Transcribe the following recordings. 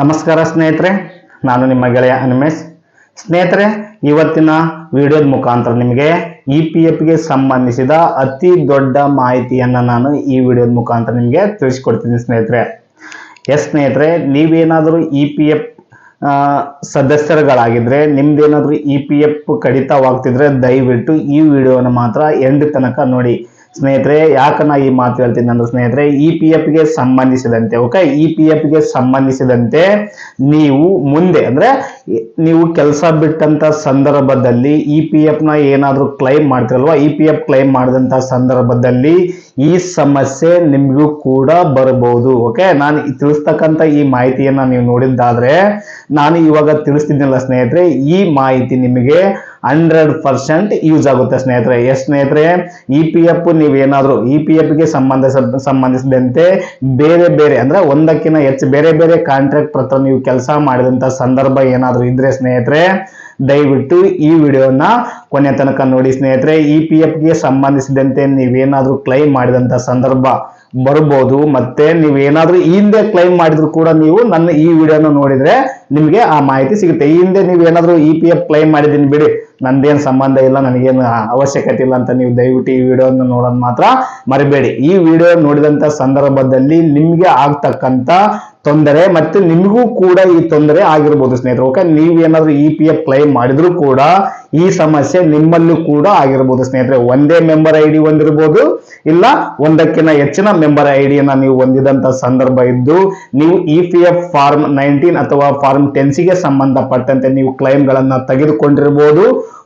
ನಮಸ್ಕಾರ ಸ್ನೇಹಿತರೆ, ನಾನು ನಿಮ್ಮ ಗೆಳೆಯ ಅನಿಮೇಶ್. ಸ್ನೇಹಿತರೆ, ಇವತ್ತಿನ ವಿಡಿಯೋದ ಮುಖಾಂತರ ನಿಮಗೆ ಇ ಪಿ ಎಫ್ಗೆ ಸಂಬಂಧಿಸಿದ ಅತಿ ದೊಡ್ಡ ಮಾಹಿತಿಯನ್ನು ನಾನು ಈ ವಿಡಿಯೋದ ಮುಖಾಂತರ ನಿಮಗೆ ತಿಳಿಸ್ಕೊಡ್ತೀನಿ ಸ್ನೇಹಿತರೆ. ಎಸ್ ಸ್ನೇಹಿತರೆ, ನೀವೇನಾದರೂ ಇ ಪಿ ಎಫ್ ಸದಸ್ಯರುಗಳಾಗಿದ್ದರೆ ನಿಮ್ದೇನಾದರೂ ಇ ಪಿ ಎಫ್ ಕಡಿತವಾಗ್ತಿದ್ರೆ ದಯವಿಟ್ಟು ಈ ವಿಡಿಯೋನ ಮಾತ್ರ ಎಂಡ್ ತನಕ ನೋಡಿ. ಸ್ನೇಹಿತರೆ ಯಾಕೆ ನಾ ಈ ಮಾತು ಹೇಳ್ತೀನಿ ಅಂದ್ರೆ ಸ್ನೇಹಿತರೆ ಇ ಪಿ ಎಫ್ಗೆ ಸಂಬಂಧಿಸಿದಂತೆ ಓಕೆ ಇ ಪಿ ಎಫ್ಗೆ ಸಂಬಂಧಿಸಿದಂತೆ ನೀವು ಮುಂದೆ, ಅಂದ್ರೆ ನೀವು ಕೆಲಸ ಬಿಟ್ಟಂತ ಸಂದರ್ಭದಲ್ಲಿ ಇ ಪಿ ಎಫ್ನ ಏನಾದ್ರೂ ಕ್ಲೈಮ್ ಮಾಡ್ತಿರಲ್ವಾ? ಇ ಪಿ ಎಫ್ ಕ್ಲೈಮ್ ಮಾಡಿದಂತ ಸಂದರ್ಭದಲ್ಲಿ ಈ ಸಮಸ್ಯೆ ನಿಮಗೂ ಕೂಡ ಬರಬಹುದು ಓಕೆ ನಾನು ತಿಳಿಸ್ತಕ್ಕಂಥ ಈ ಮಾಹಿತಿಯನ್ನ ನೀವು ನೋಡಿದ್ದಾದ್ರೆ, ನಾನು ಇವಾಗ ತಿಳಿಸ್ತಿದ್ದೀನಲ್ಲ ಸ್ನೇಹಿತರೆ, ಈ ಮಾಹಿತಿ ನಿಮಗೆ ಹಂಡ್ರೆಡ್ ಪರ್ಸೆಂಟ್ ಯೂಸ್ ಆಗುತ್ತೆ ಸ್ನೇಹಿತರೆ. ಎಸ್ ಸ್ನೇಹಿತರೆ, ಇ ಪಿ ಎಫ್ ನೀವೇನಾದರೂ ಇ ಪಿ ಎಫ್ಗೆ ಸಂಬಂಧಿಸ ಸಂಬಂಧಿಸಿದಂತೆ ಬೇರೆ ಬೇರೆ ಅಂದ್ರೆ ಒಂದಕ್ಕಿಂತ ಹೆಚ್ಚು ಬೇರೆ ಬೇರೆ ಕಾಂಟ್ರಾಕ್ಟ್ ಪ್ರತ್ರ ನೀವು ಕೆಲಸ ಮಾಡಿದಂತ ಸಂದರ್ಭ ಏನಾದರೂ ಇದ್ರೆ ಸ್ನೇಹಿತರೆ, ದಯವಿಟ್ಟು ಈ ವಿಡಿಯೋನ ಕೊನೆ ತನಕ ನೋಡಿ ಸ್ನೇಹಿತರೆ. ಇ ಪಿ ಎಫ್ಗೆ ಸಂಬಂಧಿಸಿದಂತೆ ನೀವೇನಾದ್ರೂ ಕ್ಲೈಮ್ ಮಾಡಿದಂತ ಸಂದರ್ಭ ಬರ್ಬೋದು. ಮತ್ತೆ ನೀವೇನಾದರೂ ಹಿಂದೆ ಕ್ಲೈಮ್ ಮಾಡಿದ್ರು ಕೂಡ ನೀವು ನನ್ನ ಈ ವಿಡಿಯೋನ ನೋಡಿದ್ರೆ ನಿಮಗೆ ಆ ಮಾಹಿತಿ ಸಿಗುತ್ತೆ. ಈ ಹಿಂದೆ ನೀವೇನಾದರೂ ಇ ಪಿ ಎಫ್ ಕ್ಲೈಮ್ ಮಾಡಿದ್ದೀನಿ ಬಿಡಿ. ನಂದೇನು ಸಂಬಂಧ ಇಲ್ಲ, ನನಗೇನು ಅವಶ್ಯಕತೆ ಇಲ್ಲ ಅಂತ ನೀವು ದಯವಿಟ್ಟು ಈ ವಿಡಿಯೋನ ನೋಡೋದು ಮಾತ್ರ ಮರಿಬೇಡಿ. ಈ ವಿಡಿಯೋ ನೋಡಿದಂತ ಸಂದರ್ಭದಲ್ಲಿ ನಿಮ್ಗೆ ಆಗ್ತಕ್ಕಂತ ತೊಂದರೆ ಮತ್ತು ನಿಮಗೂ ಕೂಡ ಈ ತೊಂದರೆ ಆಗಿರ್ಬೋದು ಸ್ನೇಹಿತರು ಓಕೆ ನೀವೇನಾದ್ರೂ ಇ ಪಿ ಎಫ್ ಕ್ಲೈಮ್ ಮಾಡಿದ್ರು ಕೂಡ ಈ ಸಮಸ್ಯೆ ನಿಮ್ಮಲ್ಲೂ ಕೂಡ ಆಗಿರ್ಬೋದು ಸ್ನೇಹಿತರೆ. ಒಂದೇ ಮೆಂಬರ್ ಐ ಡಿ ಹೊಂದಿರ್ಬೋದು, ಇಲ್ಲ ಒಂದಕ್ಕಿಂತ ಹೆಚ್ಚಿನ ಮೆಂಬರ್ ಐ ಡಿಯನ್ನು ನೀವು ಹೊಂದಿದಂಥ ಸಂದರ್ಭ ಇದ್ದು, ನೀವು E P F form nineteen ಅಥವಾ ಫಾರ್ಮ್ ಟೆನ್ಸಿಗೆ ಸಂಬಂಧಪಟ್ಟಂತೆ ನೀವು ಕ್ಲೈಮ್ಗಳನ್ನು ತೆಗೆದುಕೊಂಡಿರ್ಬೋದು,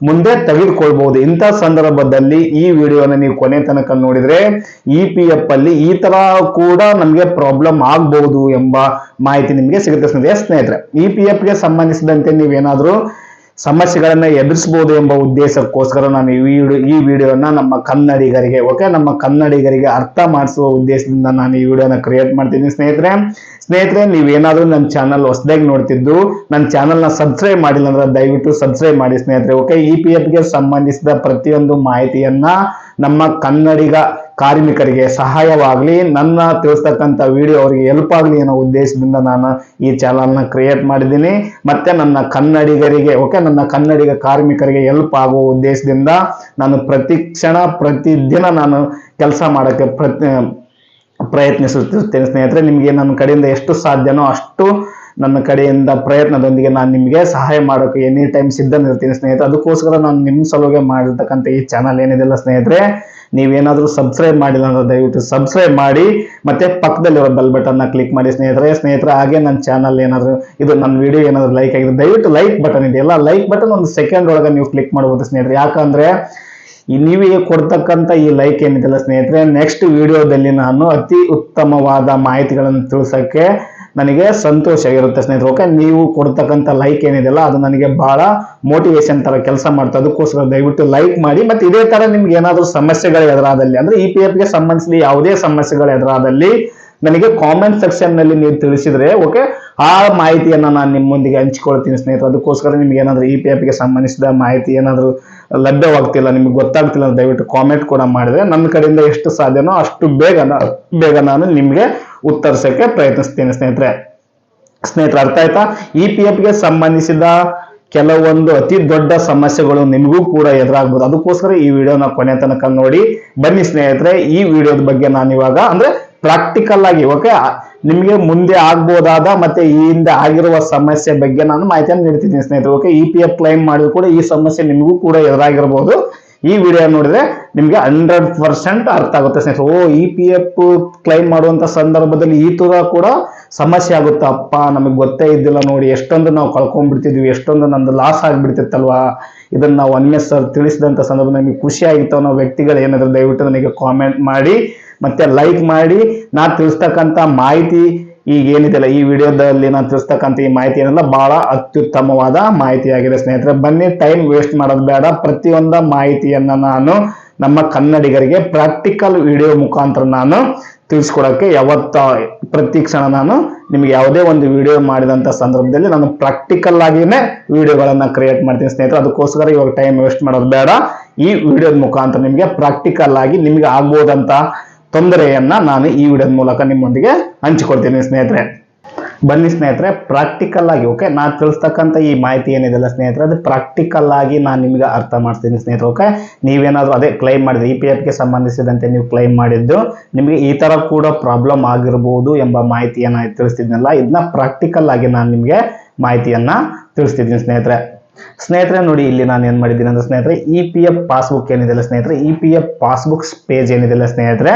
ಮುಂದೆ ತೆಗೆದುಕೊಳ್ಬಹುದು ಇಂಥ ಸಂದರ್ಭದಲ್ಲಿ ಈ ವಿಡಿಯೋನ ನೀವು ಕೊನೆ ತನಕ ನೋಡಿದ್ರೆ ಇ ಪಿ ಎಫ್ ಅಲ್ಲಿ ಈ ತರ ಕೂಡ ನಮಗೆ ಪ್ರಾಬ್ಲಮ್ ಆಗಬಹುದು ಎಂಬ ಮಾಹಿತಿ ನಿಮಗೆ ಸಿಗುತ್ತೆ ಸ್ನೇಹಿತರೆ. ಸ್ನೇಹಿತರೆ ಇ ಪಿ ಎಫ್ಗೆ ಸಂಬಂಧಿಸಿದಂತೆ ನೀವೇನಾದ್ರು ಸಮಸ್ಯೆಗಳನ್ನ ಎದುರಿಸಬಹುದು ಎಂಬ ಉದ್ದೇಶಕ್ಕೋಸ್ಕರ ನಾನು ಈ ವಿಡಿಯೋ, ಈ ವಿಡಿಯೋನ ನಮ್ಮ ಕನ್ನಡಿಗರಿಗೆ ಓಕೆ ನಮ್ಮ ಕನ್ನಡಿಗರಿಗೆ ಅರ್ಥ ಮಾಡಿಸುವ ಉದ್ದೇಶದಿಂದ ನಾನು ಈ ವಿಡಿಯೋನ ಕ್ರಿಯೇಟ್ ಮಾಡ್ತಿದ್ದೀನಿ ಸ್ನೇಹಿತರೆ. ಸ್ನೇಹಿತರೆ, ನೀವೇನಾದ್ರೂ ನನ್ನ ಚಾನಲ್ ಹೊಸದಾಗಿ ನೋಡ್ತಿದ್ದು, ನನ್ನ ಚಾನಲ್ನ ಸಬ್ಸ್ಕ್ರೈಬ್ ಮಾಡಿಲ್ಲ ಅಂದ್ರೆ ದಯವಿಟ್ಟು ಸಬ್ಸ್ಕ್ರೈಬ್ ಮಾಡಿ ಸ್ನೇಹಿತರೆ ಓಕೆ ಇ ಪಿ ಎಫ್ಗೆ ಸಂಬಂಧಿಸಿದ ಪ್ರತಿಯೊಂದು ಮಾಹಿತಿಯನ್ನ ನಮ್ಮ ಕನ್ನಡಿಗ ಕಾರ್ಮಿಕರಿಗೆ ಸಹಾಯವಾಗಲಿ, ನನ್ನ ತಿಳಿಸ್ತಕ್ಕಂಥ ವಿಡಿಯೋ ಅವರಿಗೆ ಹೆಲ್ಪ್ ಆಗಲಿ ಅನ್ನೋ ಉದ್ದೇಶದಿಂದ ನಾನು ಈ ಚಾನಲ್ನ ಕ್ರಿಯೇಟ್ ಮಾಡಿದ್ದೀನಿ. ಮತ್ತು ನನ್ನ ಕನ್ನಡಿಗರಿಗೆ ಓಕೆ ನನ್ನ ಕನ್ನಡಿಗ ಕಾರ್ಮಿಕರಿಗೆ ಹೆಲ್ಪ್ ಆಗುವ ಉದ್ದೇಶದಿಂದ ನಾನು ಪ್ರತಿ ಕ್ಷಣ ಪ್ರತಿದಿನ ನಾನು ಕೆಲಸ ಮಾಡೋಕ್ಕೆ ಪ್ರತಿ ಪ್ರಯತ್ನಿಸುತ್ತಿರ್ತೇನೆ ಸ್ನೇಹಿತರೆ. ನಿಮಗೆ ನನ್ನ ಕಡೆಯಿಂದ ಎಷ್ಟು ಸಾಧ್ಯನೋ ಅಷ್ಟು ನನ್ನ ಕಡೆಯಿಂದ ಪ್ರಯತ್ನದೊಂದಿಗೆ ನಾನು ನಿಮಗೆ ಸಹಾಯ ಮಾಡೋಕೆ ಎನಿ ಟೈಮ್ ಸಿದ್ಧನಿರ್ತೀನಿ ಸ್ನೇಹಿತರೆ. ಅದಕ್ಕೋಸ್ಕರ ನಾನು ನಿಮ್ಮ ಸಲುವಾಗಿ ಮಾಡಿರ್ತಕ್ಕಂಥ ಈ ಚಾನಲ್ ಏನಿದೆಲ್ಲ ಸ್ನೇಹಿತರೆ, ನೀವೇನಾದರೂ ಸಬ್ಸ್ಕ್ರೈಬ್ ಮಾಡಿಲ್ಲ ಅಂದರೆ ದಯವಿಟ್ಟು ಸಬ್ಸ್ಕ್ರೈಬ್ ಮಾಡಿ, ಮತ್ತೆ ಪಕ್ಕದಲ್ಲಿರೋ ಬೆಲ್ ಬಟನ್ನ ಕ್ಲಿಕ್ ಮಾಡಿ ಸ್ನೇಹಿತರೆ. ಸ್ನೇಹಿತರೆ, ಹಾಗೆ ನನ್ನ ಚಾನಲ್ ಏನಾದರೂ ಇದು ನನ್ನ ವಿಡಿಯೋ ಏನಾದರೂ ಲೈಕ್ ಆಗಿದೆ, ದಯವಿಟ್ಟು ಲೈಕ್ ಬಟನ್ ಇದೆಯಲ್ಲ ಲೈಕ್ ಬಟನ್ ಒಂದು ಸೆಕೆಂಡ್ ಒಳಗೆ ನೀವು ಕ್ಲಿಕ್ ಮಾಡ್ಬೋದು ಸ್ನೇಹಿತರೆ. ಯಾಕಂದರೆ ಈ ನೀವೇ ಕೊಡ್ತಕ್ಕಂಥ ಈ ಲೈಕ್ ಏನಿದೆಯಲ್ಲ ಸ್ನೇಹಿತರೆ ನೆಕ್ಸ್ಟ್ ವಿಡಿಯೋದಲ್ಲಿ ನಾನು ಅತಿ ಉತ್ತಮವಾದ ಮಾಹಿತಿಗಳನ್ನು ತಿಳಿಸೋಕ್ಕೆ ನನಗೆ ಸಂತೋಷ ಇರುತ್ತೆ ಸ್ನೇಹಿತರು ಓಕೆ ನೀವು ಕೊಡ್ತಕ್ಕಂಥ ಲೈಕ್ ಏನಿದೆಯಲ್ಲ, ಅದು ನನಗೆ ಬಹಳ ಮೋಟಿವೇಶನ್ ತರ ಕೆಲಸ ಮಾಡ್ತಾ ಅದಕ್ಕೋಸ್ಕರ ದಯವಿಟ್ಟು ಲೈಕ್ ಮಾಡಿ. ಮತ್ತೆ ಇದೇ ತರ ನಿಮ್ಗೆ ಏನಾದರೂ ಸಮಸ್ಯೆಗಳು ಎದುರಾದಲ್ಲಿ, ಅಂದ್ರೆ ಇ ಪಿ ಎಫ್ಗೆ ಸಂಬಂಧಿಸಿ ಯಾವುದೇ ಸಮಸ್ಯೆಗಳು ಎದುರಾದಲ್ಲಿ ನನಗೆ ಕಾಮೆಂಟ್ ಸೆಕ್ಷನ್ನಲ್ಲಿ ನೀವು ತಿಳಿಸಿದ್ರೆ ಓಕೆ ಆ ಮಾಹಿತಿಯನ್ನ ನಾನು ನಿಮ್ಮೊಂದಿಗೆ ಹಂಚಿಕೊಳ್ತೀನಿ ಸ್ನೇಹಿತರು. ಅದಕ್ಕೋಸ್ಕರ ನಿಮ್ಗೆ ಏನಾದರೂ ಇ ಪಿ ಎಫ್ಗೆ ಸಂಬಂಧಿಸಿದ ಮಾಹಿತಿ ಏನಾದರೂ ಲಭ್ಯವಾಗ್ತಿಲ್ಲ, ನಿಮ್ಗೆ ಗೊತ್ತಾಗ್ತಿಲ್ಲ ದಯವಿಟ್ಟು ಕಾಮೆಂಟ್ ಕೂಡ ಮಾಡಿದ್ರೆ, ನನ್ನ ಕಡೆಯಿಂದ ಎಷ್ಟು ಸಾಧ್ಯನೋ ಅಷ್ಟು ಬೇಗ ಬೇಗ ನಾನು ನಿಮ್ಗೆ ಉತ್ತರಿಸಕ್ಕೆ ಪ್ರಯತ್ನಿಸ್ತೀನಿ ಸ್ನೇಹಿತರೆ. ಸ್ನೇಹಿತರೆ, ಅರ್ಥ ಆಯ್ತಾ? ಇ ಪಿ ಎಫ್ಗೆ ಸಂಬಂಧಿಸಿದ ಕೆಲವೊಂದು ಅತಿ ದೊಡ್ಡ ಸಮಸ್ಯೆಗಳು ನಿಮಗೂ ಕೂಡ ಎದುರಾಗ್ಬೋದು. ಅದಕ್ಕೋಸ್ಕರ ಈ ವಿಡಿಯೋನ ಕೊನೆ ತನಕ ನೋಡಿ. ಬನ್ನಿ ಸ್ನೇಹಿತರೆ, ಈ ವಿಡಿಯೋದ ಬಗ್ಗೆ ನಾನು ಇವಾಗ, ಅಂದ್ರೆ ಪ್ರಾಕ್ಟಿಕಲ್ ಆಗಿ ಓಕೆ ನಿಮಗೆ ಮುಂದೆ ಆಗ್ಬೋದಾದ ಮತ್ತೆ ಈ ಹಿಂದೆ ಆಗಿರುವ ಸಮಸ್ಯೆ ಬಗ್ಗೆ ನಾನು ಮಾಹಿತಿಯನ್ನು ನೀಡ್ತಿದ್ದೀನಿ ಸ್ನೇಹಿತರೆ okay E P F claim ಮಾಡಿದ್ರು ಕೂಡ ಈ ಸಮಸ್ಯೆ ನಿಮಗೂ ಕೂಡ ಎದುರಾಗಿರ್ಬೋದು. ಈ ವಿಡಿಯೋ ನೋಡಿದ್ರೆ ನಿಮ್ಗೆ ಹಂಡ್ರೆಡ್ ಪರ್ಸೆಂಟ್ ಅರ್ಥ ಆಗುತ್ತೆ ಸ್ನೇಹಿತರೆ. ಓ ಇ ಪಿ ಎಫ್ ಕ್ಲೈಮ್ ಮಾಡುವಂತ ಸಂದರ್ಭದಲ್ಲಿ ಈ ತರ ಕೂಡ ಸಮಸ್ಯೆ ಆಗುತ್ತೆ? ಅಪ್ಪ, ನಮಗೆ ಗೊತ್ತೇ ಇದ್ದಿಲ್ಲ ನೋಡಿ. ಎಷ್ಟೊಂದು ನಾವು ಕಳ್ಕೊಂಡ್ಬಿಡ್ತಿದ್ವಿ, ಎಷ್ಟೊಂದು ನಮ್ದು ಲಾಸ್ ಆಗ್ಬಿಡ್ತಿತ್ತಲ್ವಾ? ಇದನ್ನ ನಾವು ಒಮ್ಮೆ ಸರ್ ತಿಳಿಸಿದಂತ ಸಂದರ್ಭ ನಮಗೆ ಖುಷಿ ಆಗಿತ್ತು ಅನ್ನೋ ವ್ಯಕ್ತಿಗಳು ಏನಾದ್ರು ದಯವಿಟ್ಟು ನನಗೆ ಕಾಮೆಂಟ್ ಮಾಡಿ ಮತ್ತೆ ಲೈಕ್ ಮಾಡಿ. ನಾ ತಿಳಿಸ್ತಕ್ಕಂಥ ಮಾಹಿತಿ ಈಗ ಏನಿದೆಯಲ್ಲ, ಈ ವಿಡಿಯೋದಲ್ಲಿ ನಾನು ತಿಳಿಸ್ತಕ್ಕಂಥ ಈ ಮಾಹಿತಿ ಏನಲ್ಲ, ಬಹಳ ಅತ್ಯುತ್ತಮವಾದ ಮಾಹಿತಿ ಆಗಿದೆ ಸ್ನೇಹಿತರೆ. ಬನ್ನಿ ಟೈಮ್ ವೇಸ್ಟ್ ಮಾಡೋದು ಬೇಡ. ಪ್ರತಿಯೊಂದ ಮಾಹಿತಿಯನ್ನು ನಾನು ನಮ್ಮ ಕನ್ನಡಿಗರಿಗೆ ಪ್ರಾಕ್ಟಿಕಲ್ ವಿಡಿಯೋ ಮುಖಾಂತರ ನಾನು ತಿಳಿಸ್ಕೊಡಕ್ಕೆ ಯಾವತ್ತ ಪ್ರತಿ ಕ್ಷಣ ನಾನು ನಿಮ್ಗೆ ಯಾವುದೇ ಒಂದು ವಿಡಿಯೋ ಮಾಡಿದಂತ ಸಂದರ್ಭದಲ್ಲಿ ನಾನು ಪ್ರಾಕ್ಟಿಕಲ್ ಆಗಿನೇ ವಿಡಿಯೋಗಳನ್ನು ಕ್ರಿಯೇಟ್ ಮಾಡ್ತೀನಿ ಸ್ನೇಹಿತರೆ. ಅದಕ್ಕೋಸ್ಕರ ಇವಾಗ ಟೈಮ್ ವೇಸ್ಟ್ ಮಾಡೋದು ಬೇಡ. ಈ ವಿಡಿಯೋದ ಮುಖಾಂತರ ನಿಮಗೆ ಪ್ರಾಕ್ಟಿಕಲ್ ಆಗಿ ನಿಮ್ಗೆ ಆಗ್ಬೋದಂತ ತೊಂದರೆಯನ್ನ ನಾನು ಈ ವಿಡಿಯೋದ ಮೂಲಕ ನಿಮ್ಮೊಂದಿಗೆ ಹಂಚಿಕೊಳ್ತೀನಿ ಸ್ನೇಹಿತರೆ. ಬನ್ನಿ ಸ್ನೇಹಿತರೆ ಪ್ರಾಕ್ಟಿಕಲ್ ಆಗಿ ಓಕೆ ನಾನು ತಿಳಿಸ್ತಕ್ಕಂಥ ಈ ಮಾಹಿತಿ ಏನಿದೆಲ್ಲ ಸ್ನೇಹಿತರೆ, ಅದು ಪ್ರಾಕ್ಟಿಕಲ್ ಆಗಿ ನಾನು ನಿಮಗೆ ಅರ್ಥ ಮಾಡಿಸ್ತೀನಿ ಸ್ನೇಹಿತರೆ ಓಕೆ ನೀವೇನಾದರೂ ಅದೇ ಕ್ಲೈಮ್ ಮಾಡಿದ್ರೆ ಇ ಪಿ ಎಫ್ಗೆ ಸಂಬಂಧಿಸಿದಂತೆ ನೀವು ಕ್ಲೈಮ್ ಮಾಡಿದ್ದು, ನಿಮಗೆ ಈ ಥರ ಕೂಡ ಪ್ರಾಬ್ಲಮ್ ಆಗಿರ್ಬೋದು ಎಂಬ ಮಾಹಿತಿಯನ್ನು ತಿಳಿಸ್ತಿದ್ನಲ್ಲ ಇದನ್ನ ಪ್ರಾಕ್ಟಿಕಲ್ ಆಗಿ ನಾನು ನಿಮಗೆ ಮಾಹಿತಿಯನ್ನ ತಿಳಿಸ್ತಿದ್ದೀನಿ ಸ್ನೇಹಿತರೆ. ಸ್ನೇಹಿತರೆ, ನೋಡಿ, ಇಲ್ಲಿ ನಾನು ಏನು ಮಾಡಿದ್ದೀನಿ ಅಂದ್ರೆ ಸ್ನೇಹಿತರೆ ಇ ಪಿ ಎಫ್ ಪಾಸ್ಬುಕ್ ಏನಿದೆಲ್ಲ ಸ್ನೇಹಿತರೆ E P F passbooks page ಏನಿದೆಲ್ಲ ಸ್ನೇಹಿತರೆ,